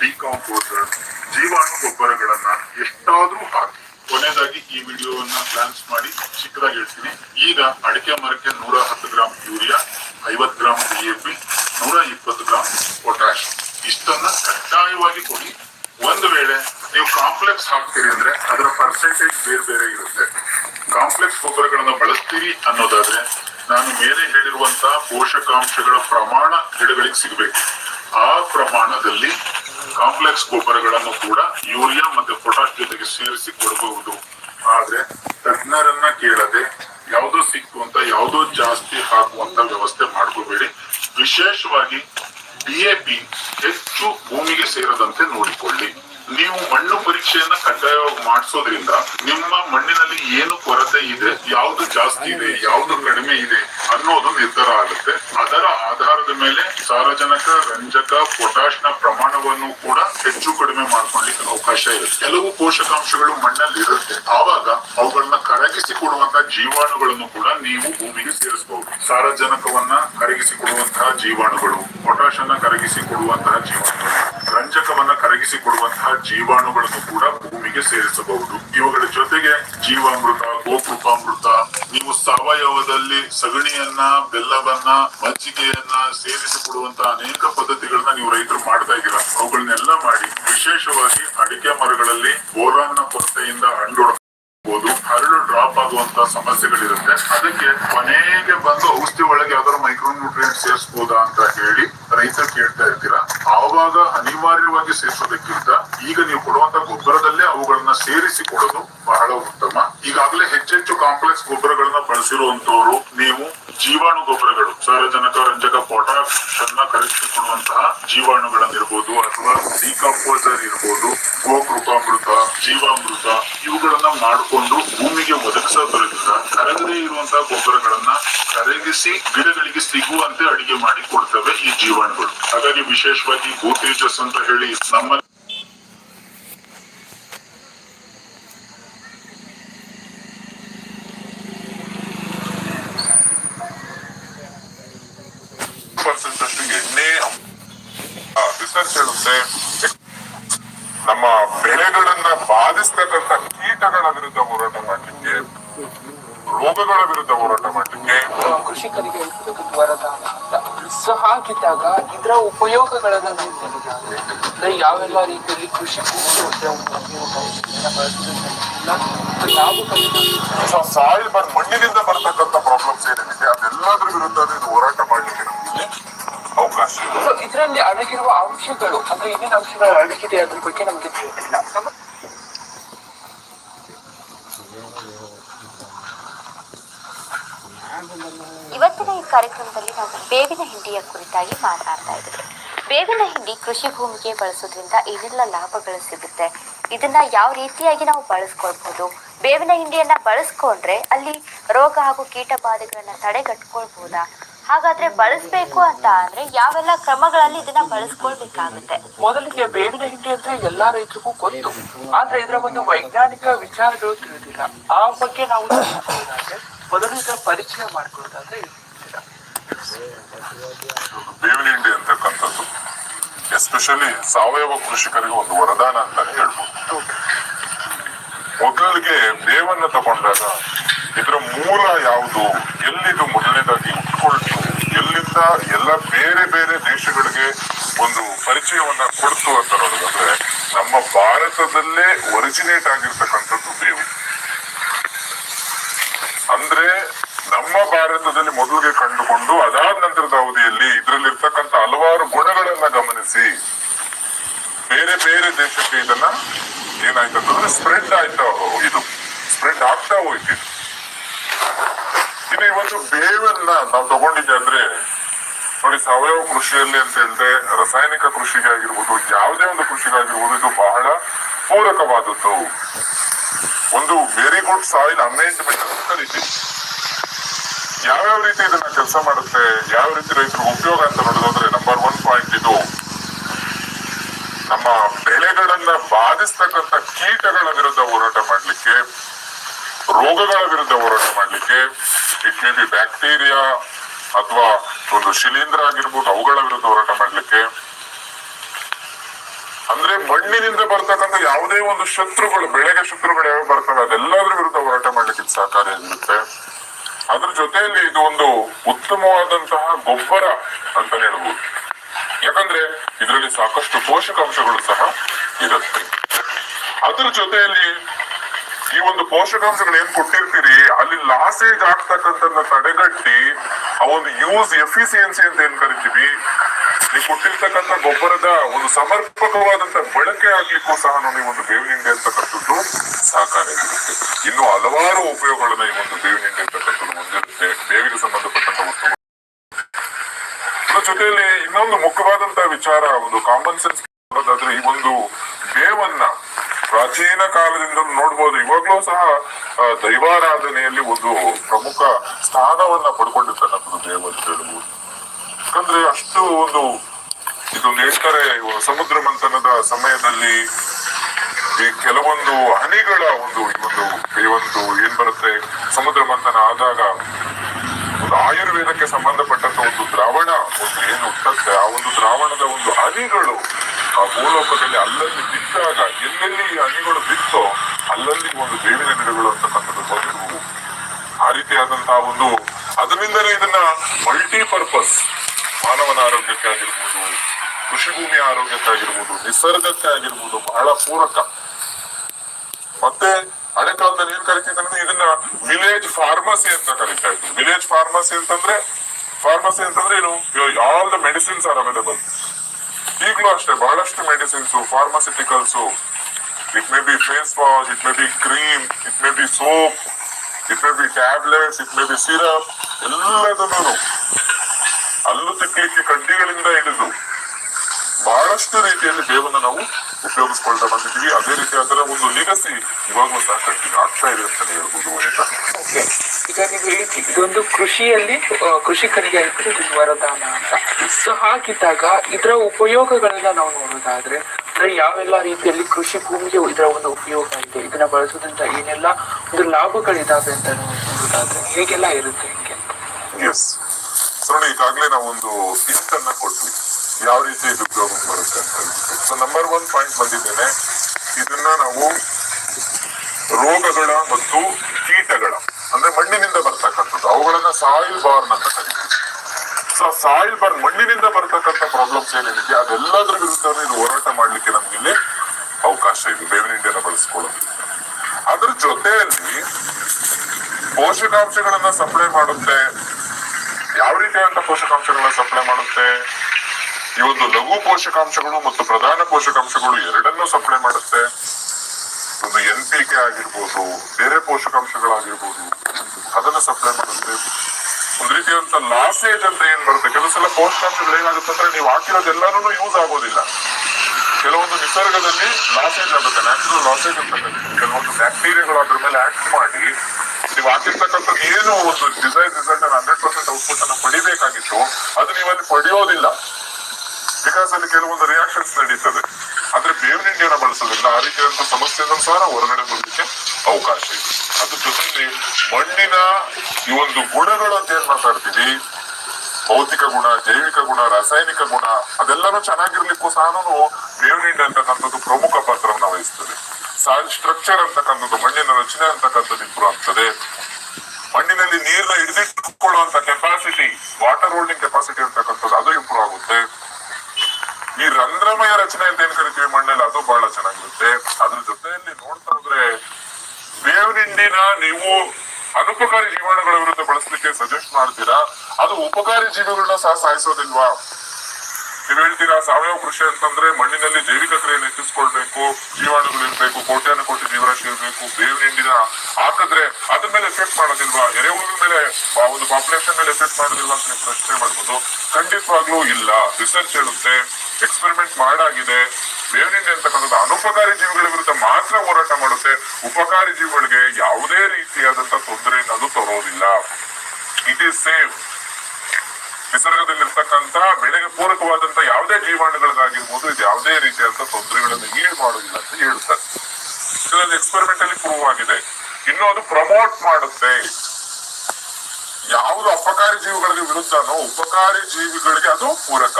S1: ಡಿಕಾಂಪೋಸರ್ ಜೀವಾಣು ಗೊಬ್ಬರಗಳನ್ನ ಎಷ್ಟಾದ್ರೂ ಹಾಕಿ. ಕೊನೆಯದಾಗಿ ಈ ವಿಡಿಯೋವನ್ನ ಪ್ಲಾನ್ಸ್ ಮಾಡಿ ಚಿಕ್ಕದಾಗಿ ಹೇಳ್ತೀನಿ. ಈಗ ಅಡಿಕೆ ಮರಕ್ಕೆ ನೂರ ಹತ್ತು ಗ್ರಾಮ್ ಯೂರಿಯಾ ಐವತ್ ಗ್ರಾಮ್ ಡಿಎಪಿ ನೂರ ಇಪ್ಪತ್ತು ಗ್ರಾಮ್ ಪೊಟ್ಯಾಶ್ ಇಷ್ಟನ್ನ ಕಡ್ಡಾಯವಾಗಿ ಕೊಡಿ. ಒಂದು ವೇಳೆ ನೀವು ಕಾಂಪ್ಲೆಕ್ಸ್ ಹಾಕ್ತೀರಿ ಅಂದ್ರೆ ಅದರ ಪರ್ಸೆಂಟೇಜ್ ಬೇರೆ ಬೇರೆ ಇರುತ್ತೆ. ಕಾಂಪ್ಲೆಕ್ಸ್ ಗೊಬ್ಬರಗಳನ್ನ ಬಳಸ್ತೀರಿ ಅನ್ನೋದಾದ್ರೆ ನಾನು ಮೇಲೆ ಹೇಳಿರುವಂತ ಪೋಷಕಾಂಶಗಳ ಪ್ರಮಾಣ ಗಿಡಗಳಿಗೆ ಸಿಗಬೇಕು. ಆ ಪ್ರಮಾಣದಲ್ಲಿ ಕಾಂಪ್ಲೆಕ್ಸ್ ಗೊಬ್ಬರಗಳನ್ನು ಕೂಡ ಯೂರಿಯಾ ಮತ್ತೆ ಪೊಟಾಶ್ ಜೊತೆಗೆ ಸೇರಿಸಿ ಕೊಡಬಹುದು. ಆದ್ರೆ ತಜ್ಞರನ್ನ ಕೇಳದೆ ಯಾವುದೋ ಸಿಕ್ತು ಅಂತ ಯಾವುದೋ ಜಾಸ್ತಿ ಹಾಕುವಂತ ವ್ಯವಸ್ಥೆ ಮಾಡ್ಕೋಬೇಡಿ. ವಿಶೇಷವಾಗಿ ಡಿಎಪಿ ಹೆಚ್ಚು ಭೂಮಿಗೆ ಸೇರದಂತೆ ನೋಡಿಕೊಳ್ಳಿ. ನೀವು ಮಣ್ಣು ಪರೀಕ್ಷೆಯನ್ನ ಕಡ್ಡಾಯವಾಗಿ ಮಾಡಿಸೋದ್ರಿಂದ ನಿಮ್ಮ ಮಣ್ಣಿನಲ್ಲಿ ಏನು ಕೊರತೆ ಇದೆ, ಯಾವ್ದು ಜಾಸ್ತಿ ಇದೆ, ಯಾವ್ದು ಕಡಿಮೆ ಇದೆ ಅನ್ನೋದು ನಿರ್ಧಾರ ಆಗುತ್ತೆ. ಅದರ ಆಧಾರದ ಮೇಲೆ ಸಾರಜನಕ, ರಂಜಕ ಪೊಟಾಶ್ನ ಪ್ರಮಾಣವನ್ನು ಕೂಡ ಹೆಚ್ಚು ಕಡಿಮೆ ಮಾಡ್ಕೊಳ್ಳಿಕ್ಕೆ ಅವಕಾಶ ಇರುತ್ತೆ. ಕೆಲವು ಪೋಷಕಾಂಶಗಳು ಮಣ್ಣಲ್ಲಿ ಇರುತ್ತೆ. ಆವಾಗ ಅವುಗಳನ್ನ ಕರಗಿಸಿ ಕೊಡುವಂತಹ ಜೀವಾಣುಗಳನ್ನು ಕೂಡ ನೀವು ಭೂಮಿಗೆ ಸೇರಿಸಬಹುದು ಸಾರಜನಕವನ್ನ ಕರಗಿಸಿ ಕೊಡುವಂತಹ ಜೀವಾಣುಗಳು ಪೊಟಾಶ್ ಅನ್ನ ಕರಗಿಸಿ ಕೊಡುವಂತಹ ಜೀವಾಣುಗಳು, ರಂಜಕವನ್ನ ಕರಗಿಸಿ ಕೊಡುವಂತಹ ಜೀವಾಣುಗಳನ್ನು ಕೂಡ ಭೂಮಿಗೆ ಸೇರಿಸಬಹುದು. ಇವುಗಳ ಜೊತೆಗೆ ಜೀವಾಮೃತ, ಗೋಕೃಪಾಮೃತ, ನೀವು ಸಾವಯವದಲ್ಲಿ ಸಗಣಿಯನ್ನ, ಬೆಲ್ಲವನ್ನ, ಮಜ್ಜಿಗೆಯನ್ನ ಸೇರಿಸಿಕೊಡುವಂತ ಅನೇಕ ಪದ್ಧತಿಗಳನ್ನ ನೀವು ರೈತರು ಮಾಡ್ತಾ ಇದ್ದೀರಾ? ಅವುಗಳನ್ನೆಲ್ಲ ಮಾಡಿ ವಿಶೇಷವಾಗಿ ಅಡಿಕೆ ಮರಗಳಲ್ಲಿ ಬೋರಾನ್ನ ಕೊರತೆಯಿಂದ ಹಣ್ಣು ಹರಳು ಡ್ರಾಪ್ ಆಗುವಂತ ಸಮಸ್ಯೆಗಳಿರುತ್ತೆ. ಅದಕ್ಕೆ ಕೊನೆಗೆ ಬಂದು ಔಷಧಿ ಒಳಗೆ ಯಾವ್ದಾದ್ರು ಮೈಕ್ರೋ ನ್ಯೂಟ್ರಿಯೆಂಟ್ ಸೇರಿಸಬಹುದಾ ಅಂತ ಹೇಳಿ ರೈತರು ಕೇಳ್ತಾ ಇರ್ತೀರಾ? ಆವಾಗ ಅನಿವಾರ್ಯವಾಗಿ ಸೇರಿಸೋದಕ್ಕಿಂತ ಈಗ ನೀವು ಕೊಡುವಂತ ಗೊಬ್ಬರದಲ್ಲೇ ಅವುಗಳನ್ನ ಸೇರಿಸಿ ಕೊಡೋದು ಬಹಳ ಉತ್ತಮ. ಈಗಾಗಲೇ ಹೆಚ್ಚೆಚ್ಚು ಕಾಂಪ್ಲೆಕ್ಸ್ ಗೊಬ್ಬರಗಳನ್ನ ಬಳಸಿರುವಂತವರು ನೀವು ಜೀವಾಣು ಗೊಬ್ಬರಗಳು, ಸಾರಜನಕ, ರಂಜಕ ಪೊಟಾಶ್ ಅನ್ನ ಕರಗಿಸಿ ಕೊಡುವಂತಹ ಜೀವಾಣುಗಳನ್ನಿರ್ಬೋದು ಅಥವಾ ಡಿಕಾಂಪೋಸರ್ ಇರ್ಬೋದು, ಗೋಕೃಪಾಮೃತ, ಜೀವಾಮೃತ ಇವುಗಳನ್ನ ಮಾಡಿಕೊಂಡು ಭೂಮಿಗೆ ಒದಗಿಸೋದ್ರಿಂದ ಕರಗದೇ ಇರುವಂತಹ ಗೊಬ್ಬರಗಳನ್ನ ಕರಗಿಸಿ ಗಿಡಗಳಿಗೆ ಸಿಗುವಂತೆ ಅಡಿಗೆ ಮಾಡಿ ಕೊಡ್ತವೆ ಈ ಜೀವಾಣುಗಳು. ಹಾಗಾಗಿ ವಿಶೇಷವಾಗಿ ಭೂತೇಜಸ್ ಅಂತ ಹೇಳಿ ನಮ್ಮ
S2: ನಮ್ಮ ಬೆಳೆಗಳನ್ನ ಬಾಧಿಸ್ತಕ್ಕಂಥ ಕೀಟಗಳ ವಿರುದ್ಧ ಹೋರಾಟ ಮಾಡ್ಲಿಕ್ಕೆ ರೋಗಗಳ ವಿರುದ್ಧ ಹೋರಾಟ ಮಾಡಲಿಕ್ಕೆ.
S3: ಕೃಷಿಕರಿಗೆ ವರದಾನ ಸೊ ಹಾಗಿದ್ದಾಗ ಇದರ ಉಪಯೋಗಗಳನ್ನ ನೀವು ಯಾವೆಲ್ಲ ರೀತಿಯಲ್ಲಿ ಕೃಷಿ
S2: ಸಾಯಿಲ್ ಬರ್ ಮಣ್ಣಿನಿಂದ ಬರ್ತಕ್ಕಂಥ ಪ್ರಾಬ್ಲಮ್ಸ್ ಏನಿದೆ ಅದೆಲ್ಲದರ ವಿರುದ್ಧ ಇದು ಹೋರಾಟ ಮಾಡಲಿಕ್ಕೆ ನಮಗೆ ಅವಕಾಶ
S3: ಇದರಲ್ಲಿ ಅಡಗಿರುವ ಅಂಶಗಳು ಅಂದ್ರೆ ಏನೇನು ಅಂಶಗಳು ಅಡಗಿದೆ ಅದ್ರ ಬಗ್ಗೆ ನಮಗೆ ತಿಳಿದಿಲ್ಲ
S4: ಇವತ್ತಿನ ಈ ಕಾರ್ಯಕ್ರಮದಲ್ಲಿ ನಾವು ಬೇವಿನ ಹಿಂಡಿಯ ಕುರಿತಾಗಿ ಮಾತಾಡ್ತಾ ಇದ್ದೀವಿ. ಬೇವಿನ ಹಿಂಡಿ ಕೃಷಿ ಭೂಮಿಗೆ ಬಳಸೋದ್ರಿಂದ ಏನೆಲ್ಲ ಲಾಭಗಳು ಸಿಗುತ್ತೆ? ಇದನ್ನ ಯಾವ ರೀತಿಯಾಗಿ ನಾವು ಬಳಸ್ಕೊಳ್ಬಹುದು ಬೇವಿನ ಹಿಂಡಿಯನ್ನ ಬಳಸ್ಕೊಂಡ್ರೆ ಅಲ್ಲಿ ರೋಗ ಹಾಗೂ ಕೀಟ ಬಾಧೆಗಳನ್ನ ತಡೆಗಟ್ಕೊಳ್ಬಹುದಾ ಹಾಗಾದ್ರೆ ಬಳಸ್ಬೇಕು ಅಂತ ಅಂದ್ರೆ ಯಾವೆಲ್ಲ ಕ್ರಮಗಳಲ್ಲಿ ಇದನ್ನ ಬಳಸ್ಕೊಳ್ಬೇಕಾಗುತ್ತೆ?
S3: ಮೊದಲಿಗೆ ಬೇವಿನ ಹಿಂಡಿ ಅಂದ್ರೆ ಎಲ್ಲಾ ರೈತರಿಗೂ ಗೊತ್ತು. ಆದ್ರೆ ಇದರ ಒಂದು ವೈಜ್ಞಾನಿಕ ವಿಚಾರಗಳು ತಿಳಿದಿಲ್ಲ. ಆ ಬಗ್ಗೆ ನಾವು ಮೊದಲು ಇದರ ಪರಿಚಯ ಮಾಡ್ಕೊಳ್ಳೋದಾದ್ರೆ
S2: ಬೇವಿನ ಹಿಂಡಿ ಅಂತಕ್ಕಂಥದ್ದು ಎಸ್ಪೆಷಲಿ ಸಾವಯವ ಕೃಷಿಕರಿಗೆ ಒಂದು ವರದಾನ ಅಂತ ಹೇಳ್ಬೋದು. ಮೊದಲಿಗೆ ಬೇವನ್ನು ತಗೊಂಡಾಗ ಇದರ ಮೂಲ ಯಾವುದು? ಎಲ್ಲಿದು ಮೊದಲನೇದಾಗಿ ಉಟ್ಕೊಳ್ತು ಎಲ್ಲಿಂದ ಎಲ್ಲ ಬೇರೆ ಬೇರೆ ದೇಶಗಳಿಗೆ ಒಂದು ಪರಿಚಯವನ್ನ ಕೊಡ್ತು ಅಂತ ನೋಡೋದಾದ್ರೆ ನಮ್ಮ ಭಾರತದಲ್ಲೇ ಒರಿಜಿನೇಟ್ ಆಗಿರ್ತಕ್ಕಂಥದ್ದು ಬೇವು. ಅಂದ್ರೆ ನಮ್ಮ ಭಾರತದಲ್ಲಿ ಮೊದಲಿಗೆ ಕಂಡುಕೊಂಡು ಅದಾದ ನಂತರದ ಅವಧಿಯಲ್ಲಿ ಇದರಲ್ಲಿ ಇರ್ತಕ್ಕಂಥ ಹಲವಾರು ಗುಣಗಳನ್ನ ಗಮನಿಸಿ ಬೇರೆ ಬೇರೆ ದೇಶಕ್ಕೆ ಇದನ್ನ ಏನಾಯ್ತಂತಂದ್ರೆ ಸ್ಪ್ರೆಡ್ ಆಯ್ತಾ ಇದು ಸ್ಪ್ರೆಡ್ ಆಗ್ತಾ ಹೋಯ್ತು. ಇನ್ನು ಇವತ್ತು ಬೇವನ್ನ ನಾವು ತಗೊಂಡಿದ್ದೆ ಅಂದ್ರೆ ನೋಡಿ ಸಾವಯವ ಕೃಷಿಯಲ್ಲಿ ಅಂತ ಹೇಳಿದ್ರೆ ರಾಸಾಯನಿಕ ಕೃಷಿಗೆ ಆಗಿರ್ಬೋದು ಯಾವುದೇ ಒಂದು ಕೃಷಿಗಾಗಿರ್ಬೋದು, ಇದು ಬಹಳ ಪೂರಕವಾದದ್ದು. ಒಂದು ವೆರಿ ಗುಡ್ ಸಾಯಿಲ್ ಅಮೇಜ್ಮೆಂಟ್ ಅಂತ ಕರಿತೀವಿ ಯಾವ್ಯಾವ ರೀತಿ ಇದನ್ನ ಕೆಲಸ ಮಾಡುತ್ತೆ, ಯಾವ ರೀತಿ ರೈತರಿಗೆ ಉಪಯೋಗ ಅಂತ ನೋಡೋದಾದ್ರೆ ನಂಬರ್ ಒನ್ ಪಾಯಿಂಟ್ ಇದು. ನಮ್ಮ ಬೆಳೆಗಳನ್ನ ಬಾಧಿಸ್ತಕ್ಕಂಥ ಕೀಟಗಳ ವಿರುದ್ಧ ಹೋರಾಟ ಮಾಡ್ಲಿಕ್ಕೆ, ರೋಗಗಳ ವಿರುದ್ಧ ಹೋರಾಟ ಮಾಡ್ಲಿಕ್ಕೆ ಇಟ್ ಮೇ ಬಿ ಬ್ಯಾಕ್ಟೀರಿಯಾ ಅಥವಾ ಒಂದು ಶಿಲೀಂಧ್ರ ಆಗಿರ್ಬೋದು, ಅವುಗಳ ವಿರುದ್ಧ ಹೋರಾಟ ಮಾಡ್ಲಿಕ್ಕೆ. ಅಂದ್ರೆ ಮಣ್ಣಿನಿಂದ ಬರ್ತಕ್ಕಂಥ ಯಾವುದೇ ಒಂದು ಶತ್ರುಗಳು, ಬೆಳೆಗೆ ಶತ್ರುಗಳು ಯಾವ ಬರ್ತವೆ, ಅದೆಲ್ಲದ್ರ ವಿರುದ್ಧ ಹೋರಾಟ ಮಾಡ್ಲಿಕ್ಕೆ ಸಹಕಾರಿ ಸಹಕಾರಿಯಾಗಿರುತ್ತೆ ಅದ್ರ ಜೊತೆಯಲ್ಲಿ ಇದು ಒಂದು ಉತ್ತಮವಾದಂತಹ ಗೊಬ್ಬರ ಅಂತ ಹೇಳ್ಬೋದು. ಯಾಕಂದ್ರೆ ಇದರಲ್ಲಿ ಸಾಕಷ್ಟು ಪೋಷಕಾಂಶಗಳು ಸಹ ಇರುತ್ತೆ. ಅದ್ರ ಜೊತೆಯಲ್ಲಿ ಈ ಒಂದು ಪೋಷಕಾಂಶಗಳು ಏನ್ ಕೊಟ್ಟಿರ್ತೀರಿ? ಅಲ್ಲಿ ಲಾಸೇಜ್ ಆಗ್ತಕ್ಕಂಥದ್ದನ್ನ ತಡೆಗಟ್ಟಿ, ಆ ಒಂದು ಯೂಸ್ ಎಫಿಸಿಯನ್ಸಿ ಅಂತ ಏನ್ ಕರಿತೀವಿ? ನೀವು ಕೊಟ್ಟಿರ್ತಕ್ಕಂಥ ಗೊಬ್ಬರದ ಒಂದು ಸಮರ್ಪಕವಾದಂತ ಬಳಕೆ ಆಗ್ಲಿಕ್ಕೂ ಸಹ ನೀವು ಒಂದು ಬೇವಿನ ಹಿಂಡಿ ಅಂತಕ್ಕಂಥದ್ದು ಸಹಕಾರಿಯಾಗಿರುತ್ತೆ ಇನ್ನು ಹಲವಾರು ಉಪಯೋಗಗಳನ್ನ ಈ ಒಂದು ಬೇವಿನ ಅಂತ ಅಂತಕ್ಕಂಥದ್ದು ಮುಂದಿರುತ್ತೆ. ಬೇವಿಗೆ ಸಂಬಂಧಪಟ್ಟಂತ ಅದ್ರ ಜೊತೆಯಲ್ಲಿ ಇನ್ನೊಂದು ಮುಖ್ಯವಾದಂತ ವಿಚಾರ, ಒಂದು ಕಾಮನ್ ಸೆನ್ಸ್ ಈ ಒಂದು ಬೇವನ್ನ ಪ್ರಾಚೀನ ಕಾಲದಿಂದ ನೋಡ್ಬೋದು. ಇವಾಗ್ಲೂ ಸಹ ದೈವಾರಾಧನೆಯಲ್ಲಿ ಒಂದು ಪ್ರಮುಖ ಸ್ಥಾನವನ್ನ ಪಡ್ಕೊಂಡಿರ್ತಾರೆ ನಮ್ಮದು ದೇವ ಅಂತ ಹೇಳ್ಬೋದು. ಯಾಕಂದ್ರೆ ಅಷ್ಟು ಒಂದು, ಇದೊಂದು ಹೇಳ್ತಾರೆ ಸಮುದ್ರ ಮಂಥನದ ಸಮಯದಲ್ಲಿ ಈ ಕೆಲವೊಂದು ಹನಿಗಳ ಒಂದು, ಈ ಒಂದು ಈ ಒಂದು ಏನ್ ಬರುತ್ತೆ, ಸಮುದ್ರ ಮಂಥನ ಆದಾಗ ಒಂದು ಆಯುರ್ವೇದಕ್ಕೆ ಸಂಬಂಧಪಟ್ಟಂತ ಒಂದು ದ್ರಾವಣ ಒಂದು ಏನು ಹುಟ್ಟುತ್ತೆ ಆ ಒಂದು ದ್ರಾವಣದ ಒಂದು ಹನಿಗಳು ಆ ಭೂಲೋಕದಲ್ಲಿ ಅಲ್ಲಲ್ಲಿ ಬಿದ್ದಾಗ ಎಲ್ಲೆಲ್ಲಿ ಈ ಹನಿಗಳು ಬಿತ್ತೋ ಅಲ್ಲಲ್ಲಿ ಒಂದು ಬೇವಿನ ಗಿಡಗಳು ಅಂತಕ್ಕಂಥದ್ದು ಬಂದು ಆ ರೀತಿಯಾದಂತಹ ಒಂದು ಅದರಿಂದಲೇ ಇದನ್ನ ಮಲ್ಟಿ ಪರ್ಪಸ್ ಮಾನವನ ಆರೋಗ್ಯಕ್ಕೆ ಆಗಿರ್ಬೋದು, ಕೃಷಿ ಭೂಮಿಯ ಆರೋಗ್ಯಕ್ಕೆ ಆಗಿರ್ಬೋದು, ನಿಸರ್ಗಕ್ಕೆ ಆಗಿರ್ಬೋದು ಬಹಳ ಪೂರಕ. ಮತ್ತೆ ಹಳೆ ಕಾಲದಲ್ಲಿ ಏನ್ ಕರಿತಿದ್ರೆ ಇದನ್ನ ವಿಲೇಜ್ ಫಾರ್ಮಸಿ ಅಂತ ಕರಿತಾ ಇದ್ರು. ವಿಲೇಜ್ ಫಾರ್ಮಸಿ ಅಂತಂದ್ರೆ ಫಾರ್ಮಸಿ ಅಂತಂದ್ರೆ ಏನು? All the medicines are available ಈಗಲೂ ಅಷ್ಟೇ ಬಹಳಷ್ಟು medicines pharmaceuticals it may be face wash it may be cream it may be soap it may be tablets it may be syrup ಎಲ್ಲದನ್ನು ಅಲ್ಲೂ ತಿಕ್ಕಲಿಕ್ಕೆ ಕಡ್ಡಿಗಳಿಂದ ಹಿಡಿದು ಬಹಳಷ್ಟು ರೀತಿಯಲ್ಲಿ ದೇವನ ನಾವು ಉಪಯೋಗಿಸ್ಕೊಳ್ತಾ ಬಂದಿದ್ದೀವಿ. ಅದೇ ರೀತಿ ಅದರ ಒಂದು ಲಿಗಸಿ ಇವಾಗಲೂ ಸಾಕಷ್ಟು ಆಗ್ತಾ ಇದೆ ಅಂತ ಹೇಳ್ಬೋದು
S3: ಓಕೆ. ಈಗ ನೀವು ಇದೊಂದು ಕೃಷಿಯಲ್ಲಿ ಕೃಷಿಕರಿಗೆ ಇದು ವರದಾನ ಅಂತ ಸೊ ಹಾಗಿದ್ದಾಗ ಇದರ ಉಪಯೋಗಗಳನ್ನ ನಾವು ನೋಡೋದಾದ್ರೆ ಅಂದ್ರೆ ಯಾವೆಲ್ಲ ರೀತಿಯಲ್ಲಿ ಕೃಷಿ ಭೂಮಿಗೆ ಇದರ ಒಂದು ಉಪಯೋಗ ಇದೆ ಇದನ್ನ ಬಳಸೋದ್ರಿಂದ ಏನೆಲ್ಲ ಒಂದು ಲಾಭಗಳಿದಾವೆ ಅಂತ ನಾವು ನೋಡೋದಾದ್ರೆ ಹೇಗೆಲ್ಲ ಇರುತ್ತೆ? ಹಿಂಗೆ
S2: ಎಸ್ ಸರಣಿ ಈಗಾಗಲೇ ನಾವು ಒಂದು ಲಿಸ್ಟ್ ಅನ್ನ ಕೊಟ್ವಿ. ಯಾವ ರೀತಿ ಇದು ಉಪಯೋಗ ಬರುತ್ತೆ ಅಂತ ಸೊ ನಂಬರ್ ಒನ್ ಪಾಯಿಂಟ್ ಬಂದಿದ್ದೇನೆ. ಇದನ್ನ ನಾವು ರೋಗಗಳ ಮತ್ತು ಕೀಟಗಳ, ಅಂದ್ರೆ ಮಣ್ಣಿನಿಂದ ಬರ್ತಕ್ಕಂಥದ್ದು, ಅವುಗಳನ್ನ ಸಾಯಿಲ್ ಬಾರ್ನ್ ಅಂತ ಕರಿತೀವಿ. ಸೊ ಸಾಯಿಲ್ ಬಾರ್ನ್ ಮಣ್ಣಿನಿಂದ ಬರ್ತಕ್ಕಂಥ ಪ್ರಾಬ್ಲಮ್ಸ್ ಏನೇನಿದೆ, ಅದೆಲ್ಲದ್ರ ವಿರುದ್ಧ ಇದು ಹೋರಾಟ ಮಾಡ್ಲಿಕ್ಕೆ ನಮ್ಗೆ ಇಲ್ಲಿ ಅವಕಾಶ ಇದೆ, ಬೇವಿನ ಇಂಡಿಯಾನ ಬಳಸ್ಕೊಳ್ಳೋದು ಅದ್ರ ಜೊತೆಯಲ್ಲಿ ಪೋಷಕಾಂಶಗಳನ್ನ ಸಪ್ಲೈ ಮಾಡುತ್ತೆ. ಯಾವ ರೀತಿಯಾದಂತ ಪೋಷಕಾಂಶಗಳನ್ನ ಸಪ್ಲೈ ಮಾಡುತ್ತೆ? ಈ ಒಂದು ಲಘು ಪೋಷಕಾಂಶಗಳು ಮತ್ತು ಪ್ರಧಾನ ಪೋಷಕಾಂಶಗಳು ಎರಡನ್ನೂ ಸಪ್ಲೈ ಮಾಡುತ್ತೆ. ಒಂದು ಎನ್ ಪಿ ಕೆ ಆಗಿರ್ಬೋದು, ಬೇರೆ ಪೋಷಕಾಂಶಗಳಾಗಿರ್ಬೋದು, ಅದನ್ನ ಸಪ್ಲೈ ಮಾಡುತ್ತೆ. ಒಂದ್ ರೀತಿಯಾದಂತ ಲಾಸೇಜ್ ಅಂತ ಏನ್ ಬರುತ್ತೆ? ಕೆಲವು ಸಲ ಪೋಷಕಾಂಶಗಳು ಏನಾಗುತ್ತೆ ಅಂದ್ರೆ ನೀವು ಹಾಕಿರೋದೆಲ್ಲಾನು ಯೂಸ್ ಆಗೋದಿಲ್ಲ. ಕೆಲವೊಂದು ನಿಸರ್ಗದಲ್ಲಿ ಲಾಸೇಜ್ ಆಗುತ್ತೆ ನ್ಯಾಚುರಲ್ ಲಾಸೇಜ್ ಅಂತ ಕೆಲವೊಂದು ಬ್ಯಾಕ್ಟೀರಿಯಾಗಳು ಅದ್ರ ಮೇಲೆ ಆಕ್ಟ್ ಮಾಡಿ, ನೀವು ಹಾಕಿರ್ತಕ್ಕಂಥದ್ದು ಏನು ಒಂದು design result hundred percent output ಅನ್ನು ಪಡಿಬೇಕಾಗಿತ್ತು, ಅದು ನೀವಲ್ಲಿ ಪಡೆಯೋದಿಲ್ಲ. ಬಿಕಾಸ್ ಅಲ್ಲಿ ಕೆಲವೊಂದು ರಿಯಾಕ್ಷನ್ಸ್ ನಡೀತದೆ. ಆದ್ರೆ ಬೇವಿನ ಹಿಂಡಿಯನ್ನ ಬಳಸೋದ್ರಿಂದ ಆ ರೀತಿಯಾದಂತ ಸಮಸ್ಯೆಯನ್ನು ಸಹ ಹೊರಗಡೆ ಬರಲಿಕ್ಕೆ ಅವಕಾಶ ಇದೆ. ಅದ್ರ ಜೊತೆಯಲ್ಲಿ ಮಣ್ಣಿನ ಈ ಒಂದು ಗುಣಗಳು ಅಂತ ಏನ್ ಮಾತಾಡ್ತೀವಿ? ಭೌತಿಕ ಗುಣ, ಜೈವಿಕ ಗುಣ, ರಾಸಾಯನಿಕ ಗುಣ, ಅದೆಲ್ಲಾನು ಚೆನ್ನಾಗಿರ್ಲಿಕ್ಕೂ ಸಹ ಬೇವಿನ ಅಂತಕ್ಕಂಥದ್ದು ಪ್ರಮುಖ ಪಾತ್ರವನ್ನು ವಹಿಸ್ತದೆ. ಸಾಯಿಲ್ ಸ್ಟ್ರಕ್ಚರ್ ಅಂತಕ್ಕಂಥದ್ದು, ಮಣ್ಣಿನ ರಚನೆ ಅಂತಕ್ಕಂಥದ್ದು ಇಂಪ್ರೂವ್ ಆಗ್ತದೆ ಮಣ್ಣಿನಲ್ಲಿ ನೀರನ್ನ ಹಿಡಿದಿಟ್ಟುಕೊಳ್ಳುವಂತ ಕೆಪಾಸಿಟಿ ವಾಟರ್ ಹೋಲ್ಡಿಂಗ್ ಕೆಪಾಸಿಟಿ ಅಂತಕ್ಕಂಥದ್ದು ಅದು ಇಂಪ್ರೂವ್ ಆಗುತ್ತೆ. ಈ ರಂಧ್ರಮಯ ರಚನೆ ಅಂತ ಏನ್ ಕರಿತೀವಿ ಮಣ್ಣಲ್ಲಿ ಅದು ಬಹಳ ಚೆನ್ನಾಗಿರುತ್ತೆ. ಅದ್ರ ಜೊತೆಯಲ್ಲಿ ನೋಡ್ತಾ ಹೋದ್ರೆ ಬೇವಿನಿಂಡಿನ ನೀವು ಅನುಪಕಾರಿ ಜೀವಾಣುಗಳ ವಿರುದ್ಧ ಬಳಸಲಿಕ್ಕೆ ಸಜೆಸ್ಟ್ ಮಾಡ್ತೀರಾ? ಅದು ಉಪಕಾರಿ ಜೀವಿಗಳನ್ನ ಸಹ ಸಾಯಿಸೋದಿಲ್ವಾ? ನೀವ್ ಹೇಳ್ತೀರಾ, ಸಾವಯವ ಕೃಷಿ ಅಂತಂದ್ರೆ ಮಣ್ಣಿನಲ್ಲಿ ಜೈವಿಕ ಕ್ರಿಯೆಯನ್ನು ಹೆಚ್ಚಿಸ್ಕೊಳ್ಬೇಕು, ಜೀವಾಣುಗಳು ಇರ್ಬೇಕು, ಕೋಟ್ಯಾನು ಕೋಟಿ ಜೀವರಾಶಿ ಇರ್ಬೇಕು ಬೇವಿನಿಂಡಿನ ಹಾಕಿದ್ರೆ ಅದ್ರ ಮೇಲೆ ಎಫೆಕ್ಟ್ ಮಾಡೋದಿಲ್ವಾ? ಎರೆಹುಳ ಮೇಲೆ ಒಂದು ಪಾಪ್ಯುಲೇಷನ್ ಮೇಲೆ ಎಫೆಕ್ಟ್ ಮಾಡೋದಿಲ್ವಾ ಅಂತ ನೀವು ಪ್ರಶ್ನೆ ಮಾಡ್ಬೋದು. ಖಂಡಿತವಾಗ್ಲೂ ಇಲ್ಲ. ರಿಸರ್ಚ್ ಹೇಳುತ್ತೆ. ಎಕ್ಸ್ಪೆರಿಮೆಂಟ್ ಮಾಡಾಗಿದೆ. ಬೇವಿನಿಂದ ಅಂತಕ್ಕಂಥದ್ದು ಅನುಪಕಾರಿ ಜೀವಿಗಳ ವಿರುದ್ಧ ಮಾತ್ರ ಹೋರಾಟ ಮಾಡುತ್ತೆ. ಉಪಕಾರಿ ಜೀವಿಗಳಿಗೆ ಯಾವುದೇ ರೀತಿಯಾದಂತಹ ತೊಂದರೆ ಅನ್ನೋದು ತರೋದಿಲ್ಲ. ಇಟ್ ಈಸ್ ಸೇಫ್ ನಿಸರ್ಗದಲ್ಲಿರ್ತಕ್ಕಂಥ ಬೆಳೆಗೆ ಪೂರಕವಾದಂತ ಯಾವುದೇ ಜೀವಾಣುಗಳಿಗಾಗಿರ್ಬೋದು, ಇದು ಯಾವುದೇ ರೀತಿಯಾದಂತ ತೊಂದರೆಗಳನ್ನು ಏನು ಮಾಡೋದಿಲ್ಲ ಅಂತ ಹೇಳ್ತಾರೆ ಇದೊಂದು ಎಕ್ಸ್ಪೆರಿಮೆಂಟ್ ಅಲ್ಲಿ ಪ್ರೂವ್ ಆಗಿದೆ. ಇನ್ನು ಅದು ಪ್ರಮೋಟ್ ಮಾಡುತ್ತೆ. ಯಾವುದು ಅಪಕಾರಿ ಜೀವಿಗಳಿಗೆ ವಿರುದ್ಧನೋ, ಉಪಕಾರಿ ಜೀವಿಗಳಿಗೆ ಅದು ಪೂರಕ.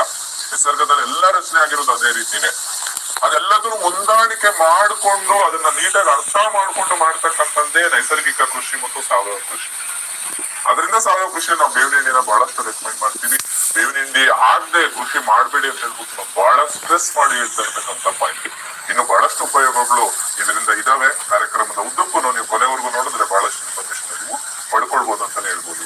S2: ನಿಸರ್ಗದಲ್ಲಿ ಎಲ್ಲ ರಚನೆ ಆಗಿರೋದು ಅದೇ ರೀತಿನೇ. ಅದೆಲ್ಲದನ್ನು ಹೊಂದಾಣಿಕೆ ಮಾಡಿಕೊಂಡು ಅದನ್ನ ನೀಟಾಗಿ ಅರ್ಥ ಮಾಡ್ಕೊಂಡು ಮಾಡ್ತಕ್ಕಂಥದ್ದೇ ನೈಸರ್ಗಿಕ ಕೃಷಿ ಮತ್ತು ಸಾವಯವ ಕೃಷಿ. ಅದರಿಂದ ಸಾವಯವ ಕೃಷಿ ನಾವು ಬೇವಿನ ಹಿಂಡಿನ ಬಹಳಷ್ಟು ರೆಕಮೆಂಡ್ ಮಾಡ್ತೀವಿ. ಬೇವಿನ ಹಿಂಡಿ ಆಗದೆ ಕೃಷಿ ಮಾಡಬೇಡಿ ಅಂತ ಹೇಳ್ಬಿಟ್ಟು ನಾವು ಬಹಳ ಸ್ಟ್ರೆಸ್ ಮಾಡಿ ಹೇಳ್ತಾ ಇರ್ತಕ್ಕಂಥ ಪಾಯಿಂಟ್ ಇನ್ನು ಬಹಳಷ್ಟು ಉಪಯೋಗಗಳು ಇದರಿಂದ ಇದಾವೆ. ಕಾರ್ಯಕ್ರಮದ ಉದ್ದಕ್ಕೂ ನೀವು ಕೊನೆವರೆಗೂ ನೋಡಿದ್ರೆ ಬಹಳಷ್ಟು ಇನ್ಫಾರ್ಮೇಶನ್ ನೀವು ಪಡ್ಕೊಳ್ಬಹುದು ಅಂತಾನೆ ಹೇಳ್ಬೋದು.